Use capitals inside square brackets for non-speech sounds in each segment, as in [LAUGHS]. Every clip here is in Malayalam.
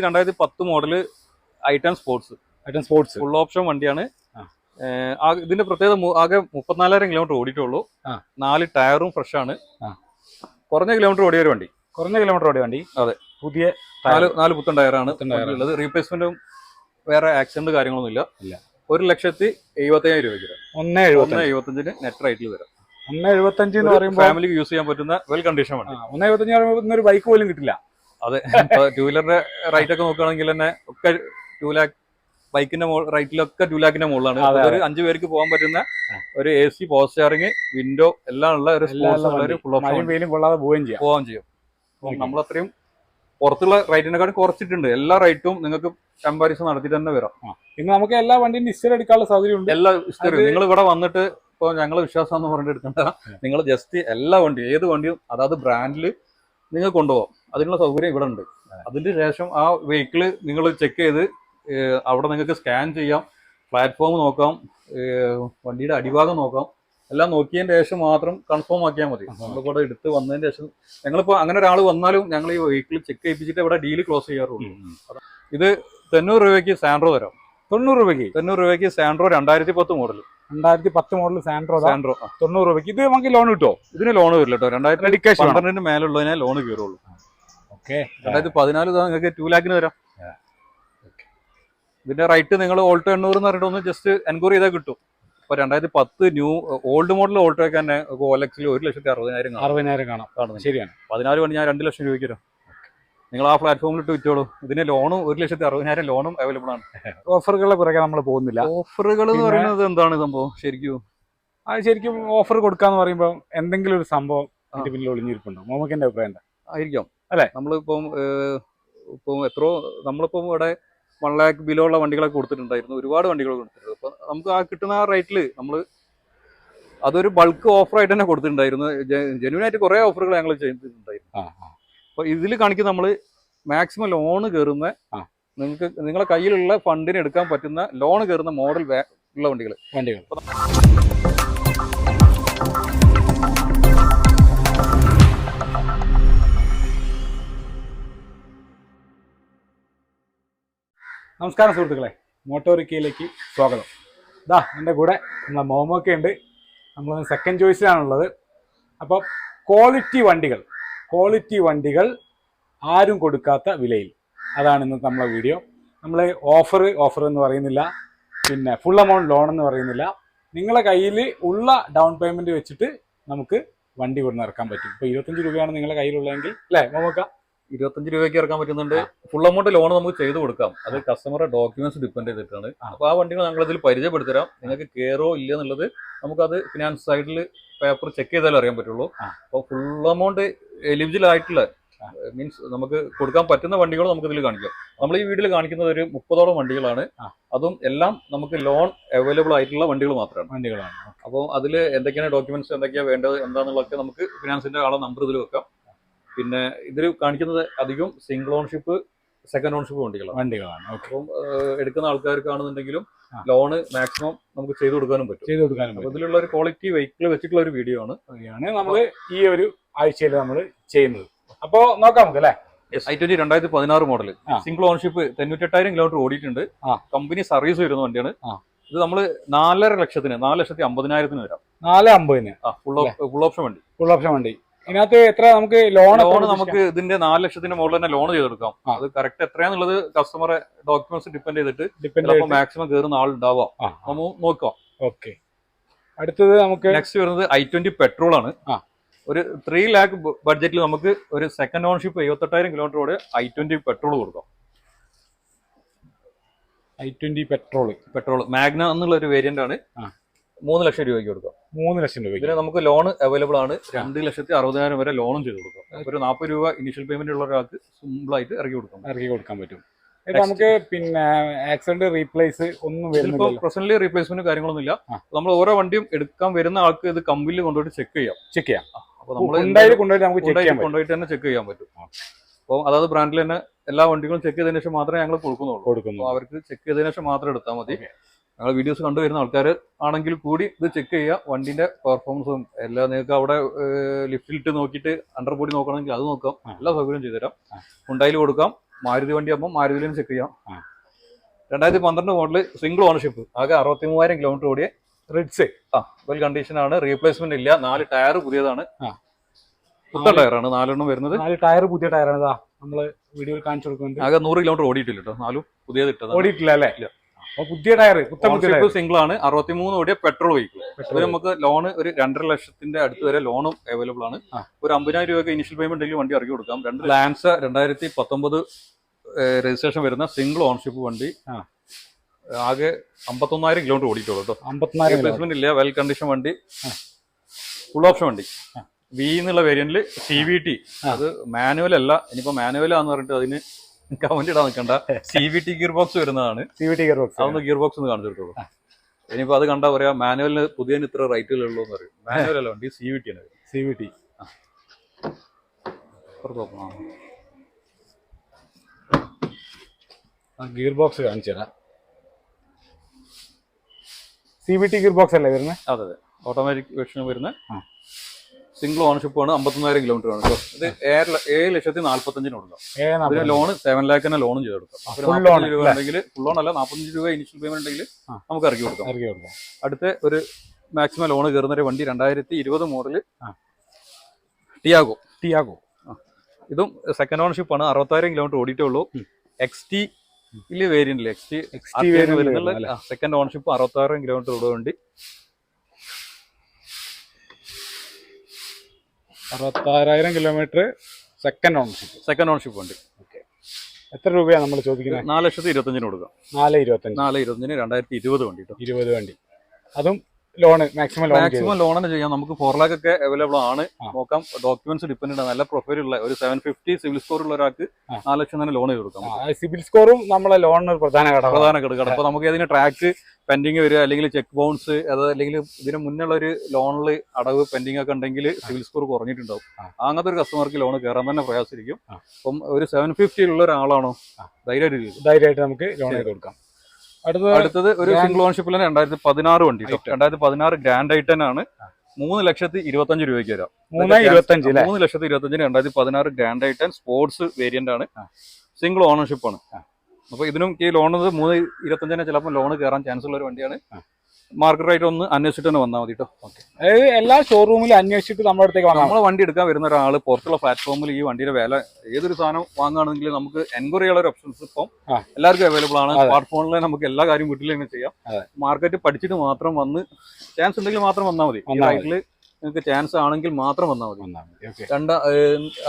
രണ്ടായിരത്തി പത്ത് model i ten sports i ten sports full option വണ്ടിയാണ്. ഇതിന്റെ പ്രത്യേകത ആകെ മുപ്പത്തിനാലായിരം കിലോമീറ്റർ ഓടിയിട്ടുള്ളൂ. നാല് ടയറും ഫ്രഷ് ആണ്. കുറഞ്ഞ കിലോമീറ്റർ ഓടിയ ഒരു വണ്ടി. കുറഞ്ഞ കിലോമീറ്റർ ഓടിയ വണ്ടി. അതെ. പുതിയ നാല് നാല് പുത്തൻ ടയറാണ് ഉള്ളത്. റീപ്ലേസ്മെന്റും വേറെ ആക്സിഡന്റ് കാര്യങ്ങളൊന്നും ഇല്ല. ഇല്ല. ഒരു ലക്ഷത്തി എഴുപത്തി അയ്യായിരം രൂപയ്ക്ക് ഒന്ന് ഒന്ന് എഴുപത്തഞ്ചിന് നെറ്റ് റേറ്റിൽ വരാം. ഒന്ന് എഴുപത്തഞ്ച് എന്ന് പറയുമ്പോൾ ഫാമിലിക്ക് യൂസ് ചെയ്യാൻ പറ്റുന്ന വെൽ കണ്ടീഷൻ വണ്ടി. ഒന്ന് എഴുപത്തഞ്ച് പറയുമ്പോൾ ഇന്നൊരു ബൈക്ക് പോലും കിട്ടില്ല. അതെ ടൂ വീലറിന്റെ റൈറ്റ് ഒക്കെ നോക്കുകയാണെങ്കിൽ തന്നെ ഒക്കെ ടൂ ലാക്ക് ബൈക്കിന്റെ റൈറ്റിലൊക്കെ ടൂ ലാക്കിന്റെ മുകളിലാണ് ഒരു അഞ്ചു പേർക്ക് പോകാൻ പറ്റുന്ന ഒരു എ സി പവർ വിൻഡോ എല്ലാം ഉള്ള ഒരു സ്പോർട്സ് ഉള്ള ഒരു. ഫുൾ ഓപ്ഷൻ കൊള്ളാതെ പോവുകയും ചെയ്യാം. പോകാൻ ചെയ്യും. നമ്മൾ അത്രയും പുറത്തുള്ള റൈറ്റിനെക്കാളും കുറച്ചിട്ടുണ്ട്. എല്ലാ റൈറ്റും നിങ്ങൾക്ക് കമ്പാരിസൺ നടത്തിയിട്ട് തന്നെ വരാം. പിന്നെ നമുക്ക് എല്ലാ വണ്ടിയും ഹിസ്റ്ററി എടുക്കാനുള്ള സൗകര്യം ഉണ്ട് എല്ലാ ഹിസ്റ്ററി നിങ്ങൾ ഇവിടെ വന്നിട്ട് ഇപ്പൊ ഞങ്ങൾ വിശ്വാസം എന്ന് പറഞ്ഞിട്ട് എടുക്കണ്ട നിങ്ങൾ ജസ്റ്റ് എല്ലാ വണ്ടിയും ഏത് വണ്ടിയും അതാത് ബ്രാൻഡിൽ നിങ്ങൾ കൊണ്ടുപോകാം. അതിനുള്ള സൗകര്യം ഇവിടെ ഉണ്ട് അതിന് ശേഷം ആ വെഹിക്കിൾ നിങ്ങൾ ചെക്ക് ചെയ്ത് അവിടെ നിങ്ങൾക്ക് സ്കാൻ ചെയ്യാം. പ്ലാറ്റ്ഫോം നോക്കാം. വണ്ടിയുടെ അടിഭാഗം നോക്കാം. എല്ലാം നോക്കിയതിന് ശേഷം മാത്രം കൺഫേം ആക്കിയാൽ മതി. നമ്മളിവിടെ എടുത്ത് വന്നതിന് ശേഷം ഞങ്ങളിപ്പോ അങ്ങനെ ഒരാൾ വന്നാലും ഞങ്ങൾ ഈ വെഹിക്കിൾ ചെക്ക് ചെയ്യിപ്പിച്ചിട്ട് ഇവിടെ ഡീൽ ക്ലോസ് ചെയ്യാറുള്ളൂ. ഇത് തൊണ്ണൂറ് രൂപയ്ക്ക് സാൻഡ്രോ തരാം. തൊണ്ണൂറ് രൂപയ്ക്ക്? തൊണ്ണൂറ് രൂപയ്ക്ക് സാൻഡ്രോ രണ്ടായിരത്തി പത്ത് മോഡൽ രണ്ടായിരത്തി പത്ത് മോഡൽ സാൻഡ്രോ സാൻഡ്രോ. തൊണ്ണൂറ് രൂപയ്ക്ക്. ഇത് നമുക്ക് ലോൺ കിട്ടുമോ ഇതിന് ലോൺ വരില്ല കേട്ടോ രണ്ടായിരത്തി? പന്ത്രണ്ടിന് മേലുള്ളതിനെ ലോൺ കയറുള്ളൂ ഓക്കെ. രണ്ടായിരത്തി പതിനാല് ഇതാ നിങ്ങൾക്ക് ടു ലാഖിന് തരാം Yeah. ഇതിന്റെ റൈറ്റ് നിങ്ങൾ ഓൾട്ടോ എണ്ണൂറ് എന്ന് പറഞ്ഞിട്ട് ഒന്ന് ജസ്റ്റ് എൻക്വയറി ചെയ്താൽ കിട്ടും. ഇപ്പൊ രണ്ടായിരത്തി പത്ത് ന്യൂ ഓൾഡ് മോഡൽ ഓൾട്ടോ ഒക്കെ തന്നെ ഓലക്സിൽ ഒരു ലക്ഷത്തി അറുപതിനായിരം അറുപതിനായിരം കാണാം. ശരിയാണ്. പതിനാല് മണി ഞാൻ രണ്ട് ലക്ഷം രൂപയ്ക്ക് തരാം. നിങ്ങൾ ആ പ്ലാറ്റ്ഫോമിൽ ഇട്ട് വിറ്റോളൂ. ഇതിന് ലോണും ഒരു ലക്ഷത്തി അറുപതിനായിരം ലോണും അവൈലബിൾ ആണ്. [LAUGHS] ഓഫറുകളെ പുറകെ നമ്മൾ പോകുന്നില്ല. ഓഫറുകൾ എന്ന് പറയുന്നത് എന്താണ് സംഭവം? ശരിക്കും. അത് ശരിക്കും ഓഫർ കൊടുക്കാന്ന് പറയുമ്പോൾ എന്തെങ്കിലും ഒരു സംഭവം. പിന്നിൽ ഒളിഞ്ഞിരിപ്പുണ്ടോ? മോമക്കിന്റെ അഭിപ്രായം എന്താ? ആയിരിക്കാം. അല്ലേ? നമ്മളിപ്പം ഇപ്പം എത്രയോ നമ്മളിപ്പം ഇവിടെ വൺ ലാക്ക് ബിലോ ഉള്ള വണ്ടികളൊക്കെ കൊടുത്തിട്ടുണ്ടായിരുന്നു. ഒരുപാട് വണ്ടികൾ കൊടുത്തിട്ടുണ്ട്. അപ്പൊ നമുക്ക് ആ കിട്ടുന്ന ആ റേറ്റിൽ നമ്മൾ അതൊരു ബൾക്ക് ഓഫറായിട്ട് തന്നെ കൊടുത്തിട്ടുണ്ടായിരുന്നു. ജെന്യൂൻ ആയിട്ട് കുറെ ഓഫറുകൾ ഞങ്ങൾ ചെയ്തിട്ടുണ്ടായിരുന്നു. ആ ആ. അപ്പൊ ഇതിൽ കാണിക്കുന്ന നമ്മൾ മാക്സിമം ലോൺ കയറുന്ന നിങ്ങൾക്ക് നിങ്ങളെ കയ്യിലുള്ള ഫണ്ടിന് എടുക്കാൻ പറ്റുന്ന ലോൺ കയറുന്ന മോഡൽ ഉള്ള വണ്ടികൾ വണ്ടികൾ നമസ്കാരം സുഹൃത്തുക്കളെ. മോട്ടോറിക്കയിലേക്ക് സ്വാഗതം. ഇതാ എന്റെ കൂടെ നമ്മളെ മോമൊക്കെ ഉണ്ട്. നമ്മൾ സെക്കൻഡ് ചോയ്സിലാണുള്ളത് അപ്പോൾ ക്വാളിറ്റി വണ്ടികൾ ക്വാളിറ്റി വണ്ടികൾ ആരും കൊടുക്കാത്ത വിലയിൽ. അതാണ് ഇന്നത്തെ നമ്മളെ വീഡിയോ നമ്മൾ ഓഫർ ഓഫർ എന്ന് പറയുന്നില്ല. പിന്നെ ഫുൾ എമൗണ്ട് ലോൺ എന്ന് പറയുന്നില്ല. നിങ്ങളെ കയ്യിൽ ഉള്ള ഡൗൺ പേയ്മെന്റ് വെച്ചിട്ട് നമുക്ക് വണ്ടി കൊണ്ട് ഇറക്കാൻ പറ്റും. ഇപ്പോൾ ഇരുപത്തഞ്ച് രൂപയാണ് നിങ്ങളുടെ കയ്യിലുള്ളതെങ്കിൽ അല്ലേ മോമക്ക? ഇരുപത്തഞ്ച് രൂപയ്ക്ക് ഇറക്കാൻ പറ്റുന്നുണ്ട്. ഫുൾ എമൗണ്ട് ലോൺ നമുക്ക് ചെയ്തു കൊടുക്കാം. അത് കസ്റ്റമറുടെ ഡോക്യുമെന്റ്സ് ഡിപ്പെൻഡ് ചെയ്തിട്ടാണ്. അപ്പോൾ അപ്പൊ ആ വണ്ടികൾ ഞങ്ങൾ ഇതിൽ പരിചയപ്പെടുത്തരാം. നിങ്ങൾക്ക് കയറോ ഇല്ല എന്നുള്ളത് നമുക്കത് ഫിനാൻസ് സൈഡിൽ പേപ്പർ ചെക്ക് ചെയ്താലേ അറിയാൻ പറ്റുള്ളൂ. അപ്പൊ അപ്പോൾ ഫുൾ എമൗണ്ട് എലിജിബിൾ ആയിട്ടുള്ള മീൻസ് നമുക്ക് കൊടുക്കാൻ പറ്റുന്ന വണ്ടികൾ നമുക്ക് ഇതിൽ കാണിക്കാം. നമ്മൾ ഈ വീട്ടിൽ കാണിക്കുന്നത് ഒരു മുപ്പതോളം വണ്ടികളാണ്. അതും എല്ലാം നമുക്ക് ലോൺ അവൈലബിൾ ആയിട്ടുള്ള വണ്ടികൾ മാത്രമാണ്. വണ്ടികളാണ്. അപ്പോൾ അതിൽ എന്തൊക്കെയാണ് ഡോക്യുമെന്റ്സ് എന്തൊക്കെയാണ് വേണ്ടത് എന്താണെന്നുള്ളതൊക്കെ നമുക്ക് ഫിനാൻസിന്റെ ആളെ നമ്പർ ഇതിൽ വെക്കാം. പിന്നെ ഇതിൽ കാണിക്കുന്നത് അധികം സിംഗിൾ ഓൺഷിപ്പ് സെക്കൻഡ് ഓൺഷിപ്പ് വണ്ടികളാണ്. വണ്ടികളാണ്. അപ്പം എടുക്കുന്ന ആൾക്കാർക്കാണെന്നുണ്ടെങ്കിലും. ലോണ് മാക്സിമം നമുക്ക് ചെയ്തു കൊടുക്കാനും പറ്റും. ചെയ്തു കൊടുക്കാനും പറ്റും. ഇതിലുള്ള ഒരു ക്വാളിറ്റി വെഹിക്കിൾ വെച്ചിട്ടുള്ള ഒരു വീഡിയോ ആണ്. നമ്മൾ ഈ ഒരു ആഴ്ചയിൽ നമ്മൾ ചെയ്യുന്നത്. അപ്പോൾ നോക്കാം നമുക്ക് അല്ലേ? ഐ ട്വന്റി രണ്ടായിരത്തി പതിനാറ് മോഡൽ സിംഗിൾ ഓൺഷിപ്പ് തൊണ്ണൂറ്റെട്ടായിരം കിലോമീറ്റർ ഓടിയിട്ടുണ്ട്. കമ്പനി സർവീസ് വരുന്ന വണ്ടിയാണ്. ഇത് നമ്മൾ നാലര ലക്ഷത്തിന് നാല് ലക്ഷത്തി അമ്പതിനായിരത്തിന് വരാം. നാല് അമ്പതിന്. ഫുൾ ഫുൾ ഓപ്ഷൻ വണ്ടി. ഫുൾ ഓപ്ഷൻ വണ്ടി. ഇതിനകത്ത് എത്ര നമുക്ക് ലോൺ ലോൺ നമുക്ക് ഇതിന്റെ നാല് ലക്ഷത്തിന്റെ മുകളിൽ തന്നെ ലോൺ ചെയ്തെടുക്കാം. എടുക്കാം അത് കറക്റ്റ് എത്രയാന്നുള്ളത് കസ്റ്റമറെ ഡോക്യുമെന്റ്സ് ഡിപെൻഡ് ചെയ്തിട്ട് ഡിപെൻഡ് മാക്സിമം കയറുന്ന ആൾ ഉണ്ടാവാം നമുക്ക് നോക്കാം. ഓക്കെ അടുത്തത് നമുക്ക് നെക്സ്റ്റ് വരുന്നത് ഐ ട്വന്റി പെട്രോൾ ആണ്. ഒരു ത്രീ ലാക്ക് ബഡ്ജറ്റിൽ നമുക്ക് ഒരു സെക്കൻഡ് ഓൺഷിപ്പ് എഴുപത്തെട്ടായിരം കിലോമീറ്റർ ഐ ട്വന്റി പെട്രോൾ കൊടുക്കാം. I twenty petrol petrol Magna എന്നുള്ള ഒരു വേരിയന്റ് ആണ്. മൂന്ന് ലക്ഷം രൂപയ്ക്ക് കൊടുക്കാം. മൂന്ന് ലക്ഷം രൂപ ഇതിന് നമുക്ക് ലോൺ അവൈലബിൾ ആണ്. രണ്ട് ലക്ഷത്തി അറുപതിനായിരം വരെ ലോണും ചെയ്ത് കൊടുക്കാം. ഒരു നാൽപ്പത് രൂപ ഇനിഷ്യൽ പേയ്മെന്റ് ഉള്ള ഒരാൾക്ക് സിമ്പിൾ ആയിട്ട് ഇറക്കി കൊടുക്കാം. ഇറക്കി കൊടുക്കാൻ പറ്റും. നമുക്ക് പിന്നെ ആക്സിഡന്റ് റീപ്ലേസ് ഒന്നും വരുന്നില്ല പ്രസന്റ്ലി റീപ്ലേസ്മെന്റ് കാര്യങ്ങളൊന്നും ഇല്ല നമ്മൾ ഓരോ വണ്ടിയും എടുക്കാൻ വരുന്ന ആൾക്ക് ഇത് കമ്പനിയിൽ കൊണ്ടുപോയിട്ട് ചെക്ക് ചെയ്യാം. ചെക്ക് ചെയ്യാം. അപ്പൊ നമ്മൾ കൊണ്ടുപോയിട്ട് നമുക്ക് കൊണ്ടുപോയിട്ട് തന്നെ ചെക്ക് ചെയ്യാൻ പറ്റും. അപ്പൊ അപ്പോൾ അതായത് ബ്രാൻഡിൽ തന്നെ എല്ലാ വണ്ടികളും ചെക്ക് ചെയ്തതിനു ശേഷം മാത്രമേ ഞങ്ങൾ കൊടുക്കുന്നുള്ളൂ. കൊടുക്കുന്നു അവർക്ക് ചെക്ക് ചെയ്തതിനു ശേഷം മാത്രം എടുത്താൽ മതി. ഞങ്ങൾ വീഡിയോസ് കണ്ടുവരുന്ന ആൾക്കാർ ആണെങ്കിൽ കൂടി ഇത് ചെക്ക് ചെയ്യുക. വണ്ടിന്റെ പെർഫോമൻസും എല്ലാം നിങ്ങൾക്ക് അവിടെ ലിഫ്റ്റിലിട്ട് നോക്കിയിട്ട് അണ്ടർ ബോഡി നോക്കണമെങ്കിൽ അത് നോക്കാം. എല്ലാ സൗകര്യം ചെയ്തുതരാം. തരാം ഉണ്ടായിൽ കൊടുക്കാം. മാരുതി വണ്ടി ആകുമ്പോൾ മാരുതിയിലും ചെക്ക് ചെയ്യാം. രണ്ടായിരത്തി പന്ത്രണ്ട് മോഡൽ സിംഗിൾ ഓണർഷിപ്പ് ആകെ അറുപത്തി മൂവായിരം കിലോമീറ്റർ ഓടിയ റിഡ്സ് ആ വെൽ കണ്ടീഷൻ ആണ്. റീപ്ലേസ്മെന്റ് ഇല്ല. നാല് ടയർ പുതിയതാണ്. പുത്തൻ ടയറാണ് നാലെണ്ണം വരുന്നത്. നാല് ടയർ പുതിയ ടയറാണ് നമ്മൾ വീഡിയോയിൽ കാണിച്ചു കൊടുക്കുന്നത് ആകെ നൂറ് കിലോമീറ്റർ ഓടിയിട്ടില്ല കേട്ടോ. നാലും പുതിയത് ഇട്ടത് ഓടിയിട്ടില്ല അല്ലേ? പുതിയ ടയർ സിംഗിൾ ആണ്. അറുപത്തിമൂന്ന് കോടിയ പെട്രോൾ വെഹിക്കിൾ അത് നമുക്ക് ലോൺ ഒരു രണ്ടര ലക്ഷത്തിന്റെ അടുത്ത് വരെ ലോണും അവൈലബിൾ ആണ്. ഒരു അമ്പതിനായിരം രൂപയ്ക്ക് ഇനിഷ്യൽ പേയ്മെന്റ് വണ്ടി ഇറക്കി കൊടുക്കാം. രണ്ട് ലാൻസ് രണ്ടായിരത്തി പത്തൊമ്പത് രജിസ്ട്രേഷൻ വരുന്ന സിംഗിൾ ഓൺഷിപ്പ് വണ്ടി. ആകെ അമ്പത്തൊന്നായിരം കിലോമീറ്റർ ഓടിയിട്ടുള്ളൂ കേട്ടോ ഇല്ല വെൽ കണ്ടീഷൻ വണ്ടി. ഫുൾ ഓപ്ഷൻ വണ്ടി. വി എന്നുള്ള വേരിയന്റിൽ സി വി ടി അത് മാനുവൽ അല്ല. ഇനിയിപ്പോ മാനുവൽ ആന്ന് പറഞ്ഞിട്ട് അതിന് കമന്റ് ഇടാൻ നിൽക്കണ്ട. C V T gear box വരുന്നതാണ്. C V T gear box അതൊന്ന് ഗിയർ ബോക്സ് ഒന്ന് കാണിച്ചു കൊടുത്തോളൂ ഇനിയിപ്പോ അത് കണ്ടാ പറയാ മാനുവലിന് പുതിയ ഇത്ര റൈറ്റുകളുള്ളൂ എന്ന് പറയും. മാനുവൽ അല്ല വണ്ടി സി വി ടി ആണ്. C V T gear box കാണിച്ചു തരാം. C V T gear box അല്ലേ വരുന്നത് അതെ അതെ. ഓട്ടോമാറ്റിക് വെർഷൻ വരുന്ന ആ. സിംഗിൾ ഓണർഷിപ്പ് ആണ് അമ്പത്തൊന്നായിരം കിലോമീറ്റർ ആണ്. കേട്ടോ ഇത് ഏഴ് ഏഴ് ലക്ഷത്തി നാല്പത്തഞ്ചിന് കൊടുക്കാം. ഇതിന് ലോൺ സെവൻ ലാഖിന് ലോണും ചെയ്ത് കൊടുക്കാം. ആ, ഒരു full 45 രൂപ ഉണ്ടെങ്കിൽ ഫുൾ ലോൺ അല്ല നാൽപ്പത്തഞ്ച് രൂപ ഇനിഷ്യൽ പേയ്മെന്റ് ഉണ്ടെങ്കിൽ നമുക്ക് ഇറക്കി കൊടുക്കാം. ഇറക്കി കൊടുക്കാം. അടുത്ത ഒരു മാക്സിമം ലോൺ കയറുന്ന ഒരു വണ്ടി രണ്ടായിരത്തി ഇരുപത് മോഡൽ ടിയാഗോ. ടിയാഗോ. ഇതും സെക്കൻഡ് ഓണർഷിപ്പ് ആണ്. അറുപത്തായിരം കിലോമീറ്റർ ഓടിയിട്ടേ ഉള്ളൂ. എക്സ് ടി ഇല്ല variant X T second ownership അറുപത്തായിരം kilometre ഓടുക വണ്ടി. അറുപത്താറായിരം kilometre second ownership second ownership ഉണ്ട് ഓക്കെ എത്ര രൂപയാണ് നമ്മൾ ചോദിക്കുന്നത് നാല് ലക്ഷത്തി ഇരുപത്തഞ്ചിന് കൊടുക്കാം. നാല് ഇരുപത്തഞ്ച്. നാല് ഇരുപത്തഞ്ചിന് രണ്ടായിരത്തി ഇരുപത് വണ്ടി കേട്ടോ ഇരുപത് വണ്ടി. അതും loan maximum loan maximum loan തന്നെ ചെയ്യാം. നമുക്ക് ഫോർ ലാക്ക് ഒക്കെ അവൈലബിൾ ആണ്. നോക്കാം. ഡോക്യുമെന്റ്സ് ഡിപ്പെൻഡ് ആണ് നല്ല പ്രൊഫൈൽ ഉള്ള ഒരു സെവൻ ഫിഫ്റ്റി സിവിൽ സ്കോർ ഉള്ള ഒരാൾക്ക്. നാല് ലക്ഷം തന്നെ ലോൺ ചെയ്ത് കൊടുക്കാം. സിവിൽ സ്കോറും നമ്മളെ ലോണിന് ഒരു പ്രധാന ഘടകം. പ്രധാന ഘടകം. അപ്പൊ നമുക്ക് ഇതിന് ട്രാക്ക് പെൻഡിങ് വരിക അല്ലെങ്കിൽ ചെക്ക് ബൗൺസ് അത് അല്ലെങ്കിൽ ഇതിന് മുന്നുള്ള ഒരു ലോണിൽ അടവ് പെൻഡിങ് ഒക്കെ ഉണ്ടെങ്കിൽ സിവിൽ സ്കോർ കുറഞ്ഞിട്ടുണ്ടാവും. അങ്ങനത്തെ ഒരു കസ്റ്റമർക്ക് ലോൺ കയറാൻ തന്നെ പ്രയാസമായിരിക്കും. അപ്പം ഒരു സെവൻ ഫിഫ്റ്റി ഉള്ള ഒരാളാണോ. ധൈര്യമായിട്ട് ധൈര്യമായിട്ട് നമുക്ക് ലോൺ ചെയ്ത് കൊടുക്കാം. അടുത്തത് ഒരു സിംഗിൾ ഓൺഷിപ്പിൽ രണ്ടായിരത്തി പതിനാറ് വണ്ടി. രണ്ടായിരത്തി പതിനാറ് ഗ്രാൻഡ് ഐറ്റൻ ആണ്. മൂന്ന് ലക്ഷത്തി ഇരുപത്തഞ്ച് രൂപയ്ക്ക് വരാം മൂന്ന് ഇരുപത്തഞ്ച് മൂന്ന് ലക്ഷത്തി ഇരുപത്തഞ്ചിന് രണ്ടായിരത്തി പതിനാറ് Grand i ten sports variant ആണ് സിംഗിൾ ഓണർഷിപ്പ് ആണ്. അപ്പൊ ഇതിനും ഈ ലോൺ മൂന്ന് ഇരുപത്തഞ്ചിന് ചിലപ്പോൾ ലോൺ കയറാൻ ചാൻസ് ഉള്ള ഒരു വണ്ടിയാണ്. മാർക്കറ്റ് റേറ്റ് ഒന്ന് അന്വേഷിച്ചിട്ട് തന്നെ വന്നാൽ മതി കേട്ടോ അതായത് എല്ലാ ഷോറൂമിലും അന്വേഷിച്ചിട്ട് നമ്മുടെ അടുത്തേക്ക് വന്നാൽ നമ്മളെ വണ്ടി എടുക്കാൻ വരുന്ന ഒരാൾ പുറത്തുള്ള പ്ലാറ്റ്ഫോമിൽ ഈ വണ്ടിയുടെ വില ഏതൊരു സാധനം വാങ്ങുകയാണെങ്കിൽ നമുക്ക് എൻക്വയറി ഉള്ള ഒരു ഓപ്ഷൻസ് ഇപ്പം എല്ലാവർക്കും അവൈലബിൾ ആണ്. സ്മാർട്ട് ഫോണിൽ നമുക്ക് എല്ലാ കാര്യവും വീട്ടിൽ തന്നെ ചെയ്യാം. മാർക്കറ്റ് പഠിച്ചിട്ട് മാത്രം വന്ന് ചാൻസ് ഉണ്ടെങ്കിൽ മാത്രം വന്നാൽ മതി. റൈറ്റിൽ നിങ്ങൾക്ക് ചാൻസ് ആണെങ്കിൽ മാത്രം വന്നാൽ മതി. രണ്ട